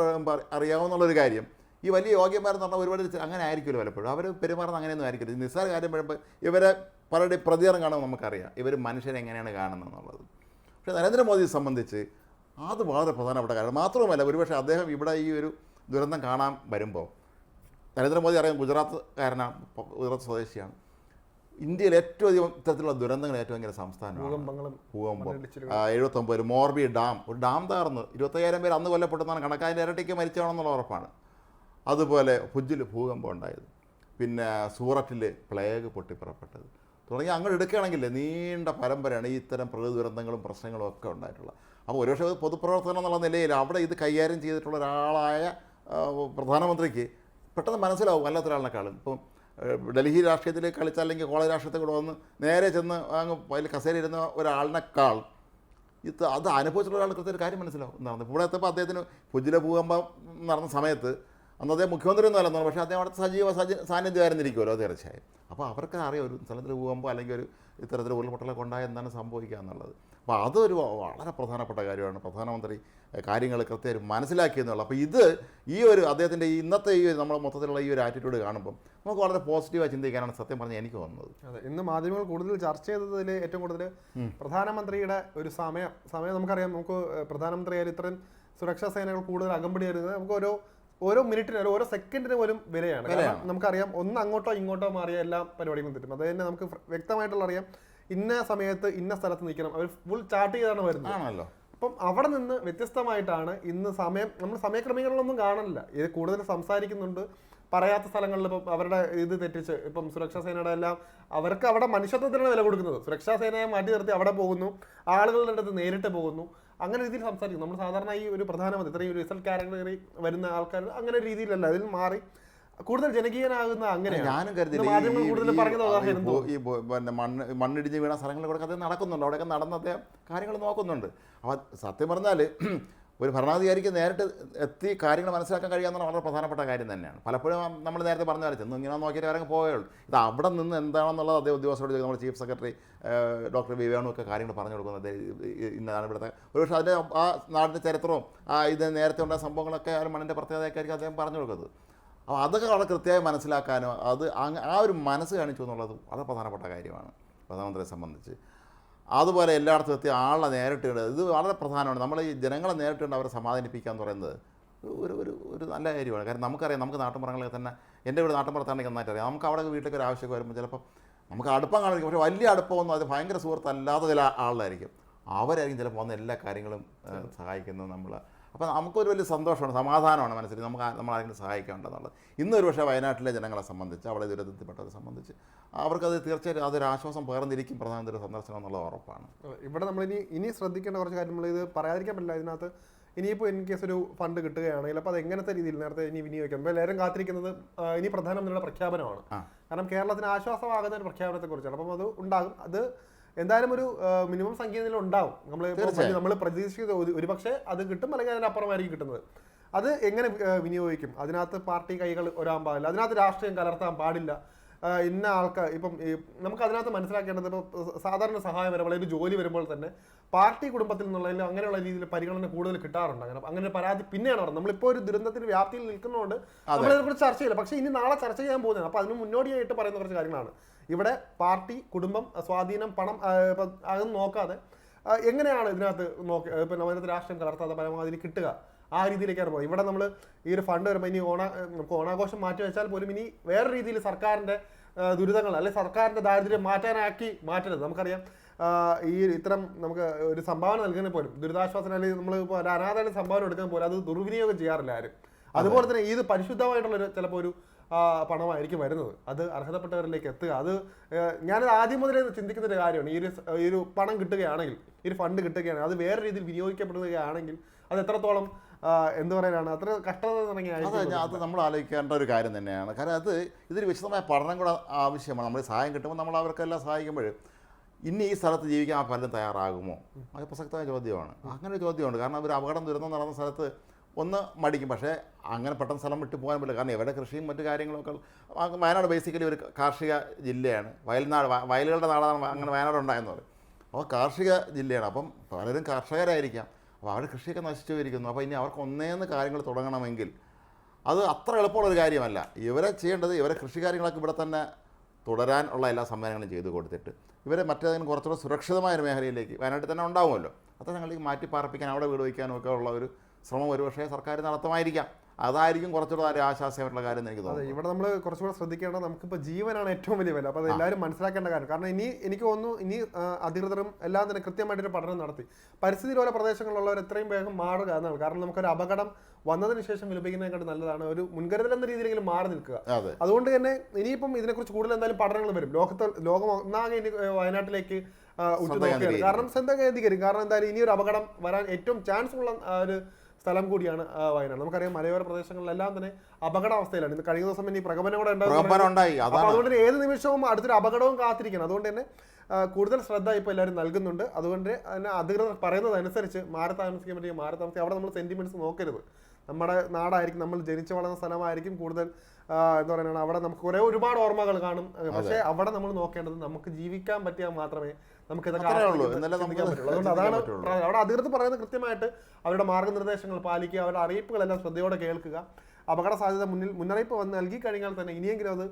അറിയാവുന്നുള്ളൊരു കാര്യം. ഈ വലിയ യോഗ്യന്മാരെന്ന് പറഞ്ഞാൽ ഒരുപാട് അങ്ങനെ ആയിരിക്കുമല്ലോ പലപ്പോഴും. അവർ പെരുമാറുന്ന അങ്ങനെയൊന്നും ആയിരിക്കില്ല. നിസ്സാര കാര്യം വരുമ്പോൾ ഇവരെ പലരുടെ പ്രതികരണം കാണുമ്പോൾ നമുക്കറിയാം ഇവർ മനുഷ്യരെ എങ്ങനെയാണ് കാണുന്നത് എന്നുള്ളത് പക്ഷേ നരേന്ദ്രമോദിയെ സംബന്ധിച്ച് അത് വളരെ പ്രധാനപ്പെട്ട കാര്യം. മാത്രവുമല്ല ഒരുപക്ഷെ അദ്ദേഹം ഇവിടെ ഈ ഒരു ദുരന്തം കാണാൻ വരുമ്പോൾ നരേന്ദ്രമോദി അറിയാം ഗുജറാത്ത് കാരനാണ് ഗുജറാത്ത് സ്വദേശിയാണ്. ഇന്ത്യയിൽ ഏറ്റവും അധികം ഇത്തരത്തിലുള്ള ദുരന്തങ്ങൾ ഏറ്റവും ഭയങ്കര സംസ്ഥാനമാണ്. ഭൂകമ്പം. എഴുപത്തൊമ്പത് മോർബി ഡാം. ഒരു ഡാം താർന്ന് ഇരുപത്തയ്യായിരം പേര് അന്ന് കൊല്ലപ്പെട്ടെന്നാണ് കണക്കാതിന്റെ ഇരട്ടിക്ക് മരിച്ചാണെന്നുള്ള ഉറപ്പാണ്. അതുപോലെ ഭുജിൽ ഭൂകമ്പം ഉണ്ടായത്. പിന്നെ സൂററ്റിൽ പ്ലേഗ് പൊട്ടിപ്പുറപ്പെട്ടത്. തുടങ്ങി അങ്ങോട്ട് എടുക്കുകയാണെങ്കിൽ നീണ്ട പരമ്പരയാണ് ഈ ഇത്തരം പ്രകൃതി ദുരന്തങ്ങളും പ്രശ്നങ്ങളും ഒക്കെ ഉണ്ടായിട്ടുള്ളത് അപ്പോൾ ഒരുപക്ഷെ ഒരു പൊതുപ്രവർത്തനം എന്നുള്ള നിലയിൽ അവിടെ ഇത് കൈകാര്യം ചെയ്തിട്ടുള്ള ഒരാളായ പ്രധാനമന്ത്രിക്ക് പെട്ടെന്ന് മനസ്സിലാവും അല്ലാത്തൊരാളിനെക്കാളും ഇപ്പം ഡൽഹി രാഷ്ട്രീയത്തിൽ കളിച്ച അല്ലെങ്കിൽ കോളേജ് രാഷ്ട്രീയത്തിൽ കൂടെ വന്ന് നേരെ ചെന്ന് അങ്ങ് അതിൽ കസേരി ഇരുന്ന ഒരാളിനേക്കാൾ ഇത് അത് അനുഭവിച്ചിട്ടുള്ള ഒരാൾ കൃത്യം ഒരു കാര്യം മനസ്സിലാവും. എന്താണ് ഇവിടെ എത്തപ്പോൾ അദ്ദേഹത്തിന് ഭുജിലെ ഭൂകമ്പം നടന്ന സമയത്ത് അന്ന് അദ്ദേഹം മുഖ്യമന്ത്രി ഒന്നും അല്ലെന്നാണ് പക്ഷേ അദ്ദേഹം അവിടുത്തെ സജീവ സജി സാന്നിധ്യമായിരുന്നിരിക്കുമല്ലോ തീർച്ചയായും. അപ്പോൾ അവർക്ക് അറിയാം ഒരു സ്ഥലത്തിൽ ഭൂകമ്പം അല്ലെങ്കിൽ ഒരു ഇത്തരത്തിൽ ഉരുൾപൊട്ടലൊക്കെ ഉണ്ടായ എന്താണ് സംഭവിക്കുക എന്നുള്ളത്. അപ്പോൾ അതൊരു വളരെ പ്രധാനപ്പെട്ട കാര്യമാണ്. പ്രധാനമന്ത്രി കാര്യങ്ങൾ കൃത്യമായിട്ട് മനസ്സിലാക്കിയെന്നുള്ളത് അപ്പോൾ ഇത് ഈ ഒരു അദ്ദേഹത്തിന്റെ ഈ ഇന്നത്തെ ഈ ഒരു നമ്മുടെ മൊത്തത്തിലുള്ള ഈ ഒരു ആറ്റിറ്റ്യൂഡ് കാണുമ്പോൾ നമുക്ക് വളരെ പോസിറ്റീവായി ചിന്തിക്കാനാണ് സത്യം പറഞ്ഞാൽ എനിക്ക് തോന്നുന്നത്. അതെ. ഇന്ന് മാധ്യമങ്ങൾ കൂടുതൽ ചർച്ച ചെയ്തതിൽ ഏറ്റവും കൂടുതൽ പ്രധാനമന്ത്രിയുടെ ഒരു സമയം സമയം നമുക്കറിയാം. നമുക്ക് പ്രധാനമന്ത്രി പ്രധാനമന്ത്രിയായാലും ഇത്രയും സുരക്ഷാ സേനകൾ കൂടുതൽ അകമ്പടി വരുന്നത് നമുക്ക് ഓരോ ഓരോ മിനിറ്റിന് ഓരോ സെക്കൻഡിന് പോലും വിലയാണ്. നമുക്കറിയാം ഒന്ന് അങ്ങോട്ടോ ഇങ്ങോട്ടോ മാറിയ എല്ലാ പരിപാടികളും തെറ്റും. അത് തന്നെ നമുക്ക് വ്യക്തമായിട്ടുള്ള അറിയാം. ഇന്ന സമയത്ത് ഇന്ന സ്ഥലത്ത് നിൽക്കണം. അവർ ഫുൾ ചാർട്ട് ചെയ്താണ് വരുന്നത്. ആണല്ലോ. അപ്പം അവിടെ നിന്ന് വ്യത്യസ്തമായിട്ടാണ് ഇന്ന് സമയം നമ്മൾ സമയക്രമീകരണങ്ങളൊന്നും കാണാനില്ല ഇത് കൂടുതൽ സംസാരിക്കുന്നുണ്ട്. പറയാത്ത സ്ഥലങ്ങളിൽ ഇപ്പം അവരുടെ ഇത് തെറ്റിച്ച് ഇപ്പം സുരക്ഷാ സേനയുടെ എല്ലാം അവർക്ക് അവിടെ മനുഷ്യത്വത്തിനാണ് വില കൊടുക്കുന്നത്. സുരക്ഷാ സേനയെ മാറ്റി നിർത്തി അവിടെ പോകുന്നു. ആളുകളുടെ അടുത്ത് നേരിട്ട് പോകുന്നു. അങ്ങനെ രീതിയിൽ സംസാരിക്കും നമ്മൾ സാധാരണ ഈ ഒരു പ്രധാനമന്ത്രി ഇത്രയും ഒരു റിസൾട്ട് കാറ്റഗറി വരുന്ന ആൾക്കാർ അങ്ങനെ രീതിയിലല്ല. അതിൽ മാറി കൂടുതൽ ജനകീയനാകുന്ന അങ്ങനെ ഞാനും കരുതി ഈ- പിന്നെ മണ്ണ് മണ്ണിടിഞ്ഞ് വീണ സ്ഥലങ്ങളിൽ കൂടെ അദ്ദേഹം നടക്കുന്നുണ്ട്. അവിടെയൊക്കെ നടന്ന അദ്ദേഹം കാര്യങ്ങൾ നോക്കുന്നുണ്ട്. അപ്പോൾ സത്യം പറഞ്ഞാൽ [clears throat] ഒരു ഭരണാധികാരിക്ക് നേരിട്ട് എത്തി കാര്യങ്ങൾ മനസ്സിലാക്കാൻ കഴിയാവുന്ന വളരെ പ്രധാനപ്പെട്ട കാര്യം തന്നെയാണ്. പലപ്പോഴും നമ്മൾ നേരത്തെ പറഞ്ഞ പോലെ ചെന്ന് ഇങ്ങനെ നോക്കിയിട്ട് അവരങ്ങ് പോയുള്ളൂ ഇത് അവിടെ നിന്ന് എന്താണെന്നുള്ളത് അദ്ദേഹം ഉദ്യോഗസ്ഥരോട് ചോദിക്കും. നമ്മുടെ ചീഫ് സെക്രട്ടറി ഡോക്ടർ വിവേണു ഒക്കെ കാര്യങ്ങൾ പറഞ്ഞു കൊടുക്കുന്നത് ഇന്നതാണ് ഇവിടുത്തെ. ഒരുപക്ഷെ അതിന്റെ ആ നാടിന്റെ ചരിത്രവും ആ ഇത് നേരത്തെ ഉണ്ടായ സംഭവങ്ങളൊക്കെ ആ ഒരു മണ്ണിന്റെ പ്രത്യേകതയൊക്കെ ആയിരിക്കും അദ്ദേഹം പറഞ്ഞു കൊടുക്കുന്നത്. അപ്പോൾ അതൊക്കെ വളരെ കൃത്യമായി മനസ്സിലാക്കാനോ അത് ആ ഒരു മനസ്സ് കാണിച്ചു എന്നുള്ളത് വളരെ പ്രധാനപ്പെട്ട കാര്യമാണ് പ്രധാനമന്ത്രിയെ സംബന്ധിച്ച്. അതുപോലെ എല്ലായിടത്തും എത്തി ആളെ നേരിട്ട് ഇത് വളരെ പ്രധാനമാണ്. നമ്മൾ ഈ ജനങ്ങളെ നേരിട്ട് കണ്ട് അവരെ സമാധാനിപ്പിക്കുക എന്ന് പറയുന്നത് ഒരു ഒരു ഒരു നല്ല കാര്യമാണ്. കാരണം നമുക്കറിയാം നമുക്ക് നാട്ടുമ്പുറങ്ങളിൽ തന്നെ എന്റെ വീട് നാട്ടുമ്പുറത്താണെങ്കിൽ നന്നായിട്ട് അറിയാം. നമുക്ക് അവിടെ വീട്ടിലേക്ക് ഒരു ആവശ്യമൊക്കെ വരുമ്പോൾ ചിലപ്പോൾ നമുക്ക് അടുപ്പം കാണിക്കും പക്ഷേ വലിയ അടുപ്പമൊന്നും അത് ഭയങ്കര സുഹൃത്തല്ലാത്ത ചില ആളായിരിക്കും അവരായിരിക്കും ചിലപ്പോൾ വന്ന എല്ലാ കാര്യങ്ങളും സഹായിക്കുന്നത് നമ്മൾ അപ്പോൾ നമുക്കൊരു വലിയ സന്തോഷമാണ് സമാധാനമാണ് മനസ്സിൽ നമുക്ക് നമ്മൾ ആരെങ്കിലും സഹായിക്കേണ്ടതെന്നുള്ളത് ഇന്നൊരു പക്ഷേ വയനാട്ടിലെ ജനങ്ങളെ സംബന്ധിച്ച് അവിടെ ദുരിതത്തിൽപ്പെട്ടവരെ സംബന്ധിച്ച് അവർക്കത് തീർച്ചയായിട്ടും അതൊരു ആശ്വാസം പകർന്നിരിക്കും പ്രധാനമന്ത്രി സന്ദർശനം എന്നുള്ള ഉറപ്പാണ്. ഇവിടെ നമ്മൾ ഇനി ഇനി ശ്രദ്ധിക്കേണ്ട കുറച്ച് കാര്യം നമ്മൾ ഇത് പറയാതിരിക്കാൻ പറ്റില്ല. ഇതിനകത്ത് ഇനിയിപ്പോൾ ഇൻ കേസ് ഒരു ഫണ്ട് കിട്ടുകയാണെങ്കിൽ അപ്പോൾ അത് എങ്ങനത്തെ രീതിയിൽ നേരത്തെ ഇനി വിനിയോഗിക്കാം. ഇപ്പോൾ എല്ലാവരും കാത്തിരിക്കുന്നത് ഇനി പ്രധാനമന്ത്രിയുടെ പ്രഖ്യാപനമാണ്. കാരണം കേരളത്തിന് ആശ്വാസമാകുന്ന ഒരു പ്രഖ്യാപനത്തെക്കുറിച്ചാണ്. അപ്പം അത് ഉണ്ടാകും. അത് എന്തായാലും ഒരു മിനിമം സംഖ്യ ഇതിൽ ഉണ്ടാവും. നമ്മൾ. നമ്മൾ പ്രതീക്ഷിച്ചത് ഒരു- പക്ഷേ അത് കിട്ടും അല്ലെങ്കിൽ അതിനപ്പുറമായിരിക്കും കിട്ടുന്നത്. അത് എങ്ങനെ വിനിയോഗിക്കും? അതിനകത്ത് പാർട്ടി കൈകൾ ഒരാൻ പാടില്ല. അതിനകത്ത് രാഷ്ട്രീയം കലർത്താൻ പാടില്ല. ഇന്ന ആൾക്കാർ ഇപ്പം നമുക്ക് അതിനകത്ത് മനസ്സിലാക്കേണ്ടത് ഇപ്പോൾ സാധാരണ സഹായം വരുമ്പോൾ ഒരു ജോലി വരുമ്പോൾ തന്നെ പാർട്ടി കുടുംബത്തിൽ നിന്നുള്ളതിൽ അങ്ങനെയുള്ള രീതിയിൽ പരിഗണന കൂടുതൽ കിട്ടാറുണ്ട്. അങ്ങനെ അങ്ങനെ ഒരു പരാതി പിന്നെയാണ് പറഞ്ഞത്. നമ്മളിപ്പോൾ ഒരു ദുരന്തത്തിന്റെ വ്യാപ്തിയിൽ നിൽക്കുന്നതുകൊണ്ട് നമ്മൾ ഇതിനെക്കുറിച്ച് ചർച്ച ചെയ്യില്ല. പക്ഷേ ഇനി നാളെ ചർച്ച ചെയ്യാൻ പോകുന്നത് അപ്പോൾ അതിന് മുന്നോടിയായിട്ട് പറയുന്ന കുറച്ച് കാര്യങ്ങളാണ്. ഇവിടെ പാർട്ടി കുടുംബം സ്വാധീനം പണം അതൊന്നും നോക്കാതെ എങ്ങനെയാണ് ഇതിനകത്ത് നോക്കി ഇപ്പം അതിനകത്ത് രാഷ്ട്രീയം കലർത്താതെ പരമാവധി കിട്ടുക? ആ രീതിയിലേക്കാണ് പോകുന്നത്. ഇവിടെ നമ്മൾ ഈ ഒരു ഫണ്ട് വരുമ്പോൾ ഇനി ഓണ നമുക്ക് ഓണാഘോഷം മാറ്റി വെച്ചാൽ പോലും ഇനി വേറെ രീതിയിൽ സർക്കാരിന്റെ ദുരിതങ്ങൾ അല്ലെ സർക്കാരിന്റെ ദാരിദ്ര്യം മാറ്റാനാക്കി മാറ്റരുത്. നമുക്കറിയാം ഈ ഇത്തരം നമുക്ക് ഒരു സംഭാവന നൽകുന്ന പോലും ദുരിതാശ്വാസത്തിന് അല്ലെങ്കിൽ നമ്മൾ ഇപ്പോൾ ഒരു അനാഥാലയ സംഭാവന എടുക്കാൻ പോലും അത് ദുർവിനിയോഗം ചെയ്യാറില്ല ആരും. അതുപോലെ തന്നെ ഇത് പരിശുദ്ധമായിട്ടുള്ളൊരു ചിലപ്പോൾ ഒരു പണമായിരിക്കും വരുന്നത്. അത് അർഹതപ്പെട്ടവരിലേക്ക് എത്തുക. അത് ഞാൻ ഞാനത് ആദ്യം മുതലേ ചിന്തിക്കുന്ന ഒരു കാര്യമാണ്. ഈ ഒരു സ- ഈ ഒരു പണം കിട്ടുകയാണെങ്കിൽ ഈ ഒരു ഫണ്ട് കിട്ടുകയാണെങ്കിൽ അത് വേറെ രീതിയിൽ വിനിയോഗിക്കപ്പെടുകയാണെങ്കിൽ അത് എത്രത്തോളം എന്ത് പറയാനാണ് അത്ര കഷ്ടത തുടങ്ങിയ അത് നമ്മൾ ആലോചിക്കേണ്ട ഒരു കാര്യം തന്നെയാണ്. കാരണം അത് ഇതൊരു വിശദമായ പഠനം കൂടെ ആവശ്യമാണ്. നമ്മൾ സഹായം കിട്ടുമ്പോൾ നമ്മൾ അവർക്കെല്ലാം സഹായിക്കുമ്പോൾ ഇനി ഈ സ്ഥലത്ത് ജീവിക്കാൻ ആ പലരും തയ്യാറാകുമോ? അത് പ്രസക്തമായ ചോദ്യമാണ്. അങ്ങനെ ഒരു ചോദ്യമുണ്ട്. കാരണം ഒരു അപകടം ദുരന്തം നടന്ന സ്ഥലത്ത് ഒന്ന് മടിക്കും. പക്ഷേ അങ്ങനെ പെട്ടെന്ന് സ്ഥലം വിട്ടു പോകാൻ പറ്റില്ല. കാരണം ഇവിടെ കൃഷിയും മറ്റു കാര്യങ്ങളൊക്കെ വയനാട് ബേസിക്കലി ഒരു കാർഷിക ജില്ലയാണ്. വയൽനാട് വയലുകളുടെ നാടാണ് അങ്ങനെ വയനാട് ഉണ്ടായെന്ന് പറയും. അപ്പോൾ കാർഷിക ജില്ലയാണ്. അപ്പം പലരും കർഷകരായിരിക്കാം. അപ്പോൾ അവരുടെ കൃഷിയൊക്കെ നശിച്ചു പോയിരിക്കുന്നു. അപ്പോൾ ഇനി അവർക്ക് ഒന്നേന്ന് കാര്യങ്ങൾ തുടങ്ങണമെങ്കിൽ അത് അത്ര എളുപ്പമുള്ളൊരു കാര്യമല്ല. ഇവരെ ചെയ്യേണ്ടത് ഇവരെ കൃഷി കാര്യങ്ങളൊക്കെ ഇവിടെ തന്നെ തുടരാൻ ഉള്ള എല്ലാ സംവിധാനങ്ങളും ചെയ്തു കൊടുത്തിട്ട്. ഇവരെ മറ്റേതെങ്കിലും കുറച്ചുകൂടെ സുരക്ഷിതമായ ഒരു മേഖലയിലേക്ക് വയനാട്ടിൽ തന്നെ ഉണ്ടാവുമല്ലോ. അത്ര ഞങ്ങളിലേക്ക് മാറ്റി പാർപ്പിക്കാൻ അവിടെ വീട് വയ്ക്കാനും ഒക്കെ ഉള്ള ഒരു ശ്രമം ഒരുപക്ഷേ സർക്കാർ നടത്തുമായിരിക്കാം. അതായിരിക്കും കുറച്ചുകൂടെ ഒരു ആശ്വാസമായിട്ടുള്ള കാര്യം എനിക്ക് തോന്നുന്നു. ഇവിടെ നമ്മൾ കുറച്ചുകൂടെ ശ്രദ്ധിക്കേണ്ടത് നമുക്കിപ്പോൾ ജീവനാണ് ഏറ്റവും വലിയ വില. അപ്പോൾ അത് എല്ലാവരും മനസ്സിലാക്കേണ്ട കാര്യം. കാരണം ഇനി എനിക്ക് തോന്നുന്നു ഇനി അധികൃതരും എല്ലാം തന്നെ കൃത്യമായിട്ടൊരു പഠനം നടത്തി. പരിസ്ഥിതി പോലെ പ്രദേശങ്ങളിലുള്ളവർ എത്രയും വേഗം മാറുക എന്നാണ് കാരണം നമുക്കൊരു അപകടം വന്നതിന് ശേഷം വിലപിക്കുന്നതിനെക്കാട്ട് നല്ലതാണ്. ഒരു മുൻകരുതൽ എന്ന രീതിയിലെങ്കിലും മാറി നിൽക്കുക. അതെ. അതുകൊണ്ട് തന്നെ ഇനിയിപ്പം ഇതിനെക്കുറിച്ച് കൂടുതൽ എന്തായാലും പഠനങ്ങൾ വരും. ലോകത്ത് ലോകം ഒന്നാകെ ഇനി വയനാട്ടിലേക്ക് ഉറ്റുനോക്കുകയാണ്. കാരണം സ്വന്തം കേന്ദ്രീകരിക്കും. കാരണം എന്തായാലും ഇനിയൊരു അപകടം വരാൻ ഏറ്റവും ചാൻസ് ഉള്ള ഒരു സ്ഥലം കൂടിയാണ് വയനാട്. നമുക്കറിയാം മലയോര പ്രദേശങ്ങളിലെല്ലാം തന്നെ അപകടാവസ്ഥയിലാണ്. ഇന്ന് കഴിഞ്ഞ ദിവസം ഇനി പ്രകമ്പനം കൂടെ ഉണ്ടായി അതുകൊണ്ട് തന്നെ ഏത് നിമിഷവും അടുത്തൊരു അപകടവും കാത്തിരിക്കണം. അതുകൊണ്ട് തന്നെ കൂടുതൽ ശ്രദ്ധ ഇപ്പോൾ എല്ലാവരും നൽകുന്നുണ്ട്. അതുകൊണ്ട് തന്നെ അധികൃതർ പറയുന്നതനുസരിച്ച് മാറി താമസിക്കാൻ പറ്റിയ മാറി താമസിക്കുക അവിടെ നമ്മൾ സെന്റിമെന്റ്സ് നോക്കരുത്. നമ്മുടെ നാടായിരിക്കും നമ്മൾ ജനിച്ചു വളർന്ന സ്ഥലമായിരിക്കും കൂടുതൽ എന്താ പറയുക അവിടെ നമുക്ക് കുറേ ഒരുപാട് ഓർമ്മകൾ കാണും. പക്ഷേ അവിടെ നമ്മൾ നോക്കേണ്ടത് നമുക്ക് ജീവിക്കാൻ പറ്റിയാൽ മാത്രമേ നമുക്ക്. അതുകൊണ്ട് അതാണ് അവിടെ അധികൃതർ പറയുന്നത് കൃത്യമായിട്ട് അവരുടെ മാർഗനിർദ്ദേശങ്ങൾ പാലിക്കുക അവരുടെ അറിയിപ്പുകളെല്ലാം ശ്രദ്ധയോടെ കേൾക്കുക. അപകട സാധ്യത മുന്നിൽ മുന്നറിയിപ്പ് വന്ന് നൽകി കഴിഞ്ഞാൽ തന്നെ ഇനിയെങ്കിലും അത്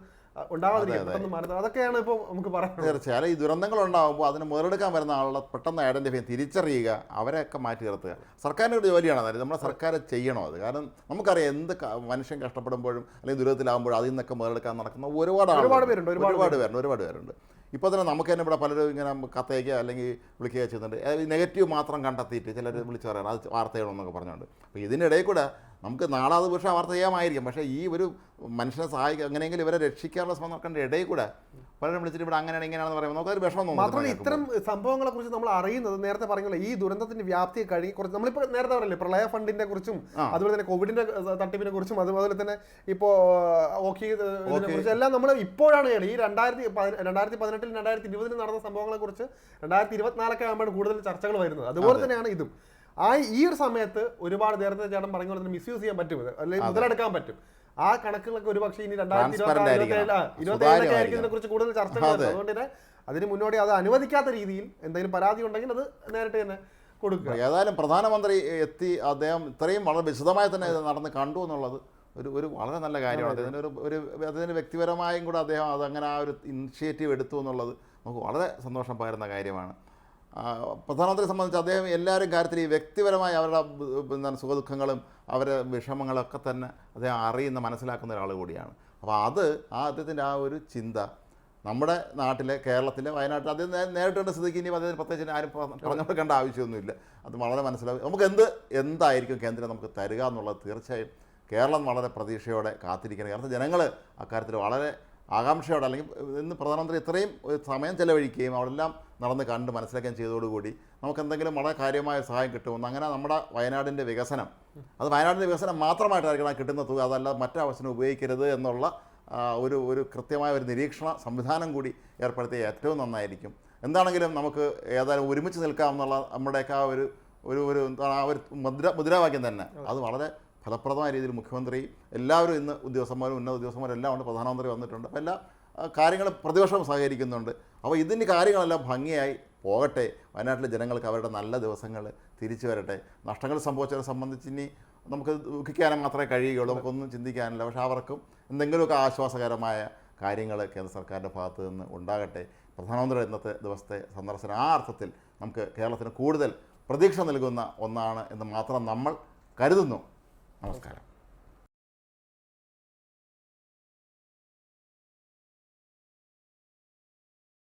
അതൊക്കെയാണ് ഇപ്പോൾ നമുക്ക് പറയാനുള്ളത്. തീർച്ചയായും. ഈ ദുരന്തങ്ങൾ ഉണ്ടാകുമ്പോൾ അതിന് മുതലെടുക്കാൻ വരുന്ന ആളുകളെ പെട്ടെന്ന് ഐഡന്റിഫൈ തിരിച്ചറിയുക അവരെയൊക്കെ മാറ്റി നിർത്തുക. സർക്കാരിന്റെ ഒരു ജോലിയാണ് അതായത് നമ്മുടെ സർക്കാർ ചെയ്യണോ അത്? കാരണം നമുക്കറിയാം എന്ത് മനുഷ്യൻ കഷ്ടപ്പെടുമ്പോഴും അല്ലെങ്കിൽ ദുരിതത്തിലാകുമ്പോഴും അതിൽ നിന്നൊക്കെ മുതലെടുക്കാൻ നടക്കുന്ന ഒരുപാട് ഒരുപാട് പേരുണ്ട്, ഒരുപാട് പേരുണ്ട് ഒരുപാട് പേരുണ്ട്. ഇപ്പോൾ തന്നെ നമുക്ക് തന്നെ ഇവിടെ പലരും ഇങ്ങനെ കത്തയക്കുക അല്ലെങ്കിൽ വിളിക്കുക ചെയ്യുന്നുണ്ട്. നെഗറ്റീവ് മാത്രം കണ്ടെത്തിയിട്ട് ചിലർ വിളിച്ച് പറയാറ് അത് വാർത്തയാണെന്നൊക്കെ പറഞ്ഞുകൊണ്ട്. അപ്പോൾ ഇതിനിടയിൽ കൂടെ നമുക്ക് നാളെ അത് പക്ഷേ അവർ ചെയ്യാമായിരിക്കും. പക്ഷേ ഈ ഒരു മനുഷ്യനെ സഹായിക്കുക അങ്ങനെയെങ്കിലും ഇവരെ രക്ഷിക്കാനുള്ള ശ്രമം നടക്കേണ്ട ഇടയിൽ കൂടെ പലരും വിളിച്ചിട്ട് ഇവിടെ അങ്ങനെയാണ് ഇങ്ങനെയാണെന്ന് പറയുമ്പോൾ നമുക്കതൊരു വിഷമം മാത്രമല്ല ഇത്തരം സംഭവങ്ങളെ കുറിച്ച് നമ്മൾ അറിയുന്നത് നേരത്തെ പറഞ്ഞല്ലോ ഈ ദുരന്തത്തിന്റെ വ്യാപ്തി കഴിഞ്ഞ് കുറച്ച് നമ്മളിപ്പോൾ നേരത്തെ പറഞ്ഞില്ലേ പ്രളയ ഫണ്ടിനെ കുറിച്ചും അതുപോലെ തന്നെ കോവിഡിന്റെ തട്ടിപ്പിനെ കുറിച്ചും അതുപോലെ തന്നെ ഇപ്പോ ഓക്കി കുറിച്ച് എല്ലാം നമ്മൾ ഇപ്പോഴാണ് ഈ രണ്ടായിരത്തി രണ്ടായിരത്തി പതിനെട്ടിൽ രണ്ടായിരത്തി ഇരുപതിൽ നടന്ന സംഭവങ്ങളെ കുറിച്ച് രണ്ടായിരത്തി ഇരുപത്തിനാലൊക്കെ ആകുമ്പോഴാണ് കൂടുതൽ ചർച്ചകൾ വരുന്നത്. അതുപോലെ തന്നെയാണ് ഇതും. ആ ഈ ഒരു സമയത്ത് ഒരുപാട് നേരത്തെ ചേട്ടൻ പറഞ്ഞ പോലെ തന്നെ മിസ്യൂസ് ചെയ്യാൻ പറ്റും അല്ലെങ്കിൽ മുതലെടുക്കാൻ പറ്റും. ആ കണക്കുകളൊക്കെ ഒരു പക്ഷേ ഇനി രണ്ടായിരത്തി Transparent ആയിരിക്കണം. ഇരുപത്തി ഏഴിലൊക്കെ ആയിരിക്കും ഇതിനെ കുറിച്ച് കൂടുതൽ ചർച്ച. അതുകൊണ്ട് തന്നെ അതിന് മുന്നോടി അത് അനുവദിക്കാത്ത രീതിയിൽ എന്തെങ്കിലും പരാതി ഉണ്ടെങ്കിൽ അത് നേരിട്ട് തന്നെ കൊടുക്കുക. ഏതായാലും പ്രധാനമന്ത്രി എത്തി അദ്ദേഹം ഇത്രയും വളരെ വിശദമായി തന്നെ നടന്ന് കണ്ടു എന്നുള്ളത് ഒരു ഒരു വളരെ നല്ല കാര്യമാണ്. അതിന് ഒരു ഒരു അതിന് വ്യക്തിപരമായും കൂടെ അദ്ദേഹം അതങ്ങനെ ആ ഒരു ഇനിഷ്യേറ്റീവ് എടുത്തു എന്നുള്ളത് നമുക്ക് വളരെ സന്തോഷം പകരുന്ന കാര്യമാണ്. പ്രധാനമന്ത്രിയെ സംബന്ധിച്ച് അദ്ദേഹം എല്ലാവരും കാര്യത്തിൽ ഈ വ്യക്തിപരമായി അവരുടെ എന്താണ് സുഖദുഃഖങ്ങളും അവരുടെ വിഷമങ്ങളൊക്കെ തന്നെ അദ്ദേഹം അറിയുന്ന മനസ്സിലാക്കുന്ന ഒരാൾ കൂടിയാണ്. അപ്പോൾ അത് ആ അദ്ദേഹത്തിന്റെ ആ ഒരു ചിന്ത നമ്മുടെ നാട്ടിലെ കേരളത്തിലെ വയനാട്ടിൽ അത് നേരിട്ടുണ്ട് സ്ഥിതിക്ക് ഇനി അദ്ദേഹത്തിന് പ്രത്യേകിച്ച് ആരും പറഞ്ഞു കൊടുക്കേണ്ട ആവശ്യമൊന്നുമില്ല. അത് വളരെ മനസ്സിലാവും. നമുക്ക് എന്ത് എന്തായിരിക്കും കേന്ദ്രം നമുക്ക് തരിക എന്നുള്ളത് തീർച്ചയായും കേരളം വളരെ പ്രതീക്ഷയോടെ കാത്തിരിക്കണം. കാരണം ജനങ്ങൾ അക്കാര്യത്തിൽ വളരെ ആകാംക്ഷയോടെ അല്ലെങ്കിൽ ഇന്ന് പ്രധാനമന്ത്രി ഇത്രയും സമയം ചെലവഴിക്കുകയും അവിടെല്ലാം നടന്ന് കണ്ട് മനസ്സിലാക്കുകയും ചെയ്തതോടുകൂടി നമുക്ക് എന്തെങ്കിലും വളരെ കാര്യമായ സഹായം കിട്ടുമെന്ന് അങ്ങനെ നമ്മുടെ വയനാടിന്റെ വികസനം അത് വയനാടിന്റെ വികസനം മാത്രമായിട്ടായിരിക്കണം കിട്ടുന്ന തുക അതല്ല മറ്റാവശ്യത്തിന് ഉപയോഗിക്കരുത് എന്നുള്ള ഒരു ഒരു കൃത്യമായ ഒരു നിരീക്ഷണ സംവിധാനം കൂടി ഏർപ്പെടുത്തിയ ഏറ്റവും നന്നായിരിക്കും. എന്താണെങ്കിലും നമുക്ക് ഏതായാലും ഒരുമിച്ച് നിൽക്കാമെന്നുള്ള നമ്മുടെയൊക്കെ ആ ഒരു ഒരു ഒരു എന്താണ് ആ ഒരു മുദ്ര മുദ്രാവാക്യം തന്നെ. അത് വളരെ ഫലപ്രദമായ രീതിയിൽ മുഖ്യമന്ത്രി എല്ലാവരും ഇന്ന് ഉദ്യോഗസ്ഥന്മാരും ഉന്നത ഉദ്യോഗസ്ഥന്മാരും എല്ലാം ഉണ്ട്. പ്രധാനമന്ത്രി വന്നിട്ടുണ്ട്. അപ്പോൾ എല്ലാ കാര്യങ്ങളും പ്രതിപക്ഷം സഹകരിക്കുന്നുണ്ട്. അപ്പോൾ ഇതിന്റെ കാര്യങ്ങളെല്ലാം ഭംഗിയായി പോകട്ടെ. വയനാട്ടിലെ ജനങ്ങൾക്ക് അവരുടെ നല്ല ദിവസങ്ങൾ തിരിച്ചു വരട്ടെ. നഷ്ടങ്ങൾ സംഭവിച്ചവരെ സംബന്ധിച്ച് ഇനി നമുക്ക് ദുഃഖിക്കാനും മാത്രമേ കഴിയുകയുള്ളൂ. നമുക്കൊന്നും ചിന്തിക്കാനില്ല. പക്ഷേ അവർക്കും എന്തെങ്കിലുമൊക്കെ ആശ്വാസകരമായ കാര്യങ്ങൾ കേന്ദ്ര സർക്കാരിന്റെ ഭാഗത്തു നിന്ന് ഉണ്ടാകട്ടെ. പ്രധാനമന്ത്രിയുടെ ഇന്നത്തെ ദിവസത്തെ സന്ദർശനം ആ അർത്ഥത്തിൽ നമുക്ക് കേരളത്തിന് കൂടുതൽ പ്രതീക്ഷ നൽകുന്ന ഒന്നാണ് എന്ന് മാത്രം നമ്മൾ കരുതുന്നു. നമസ്കാരം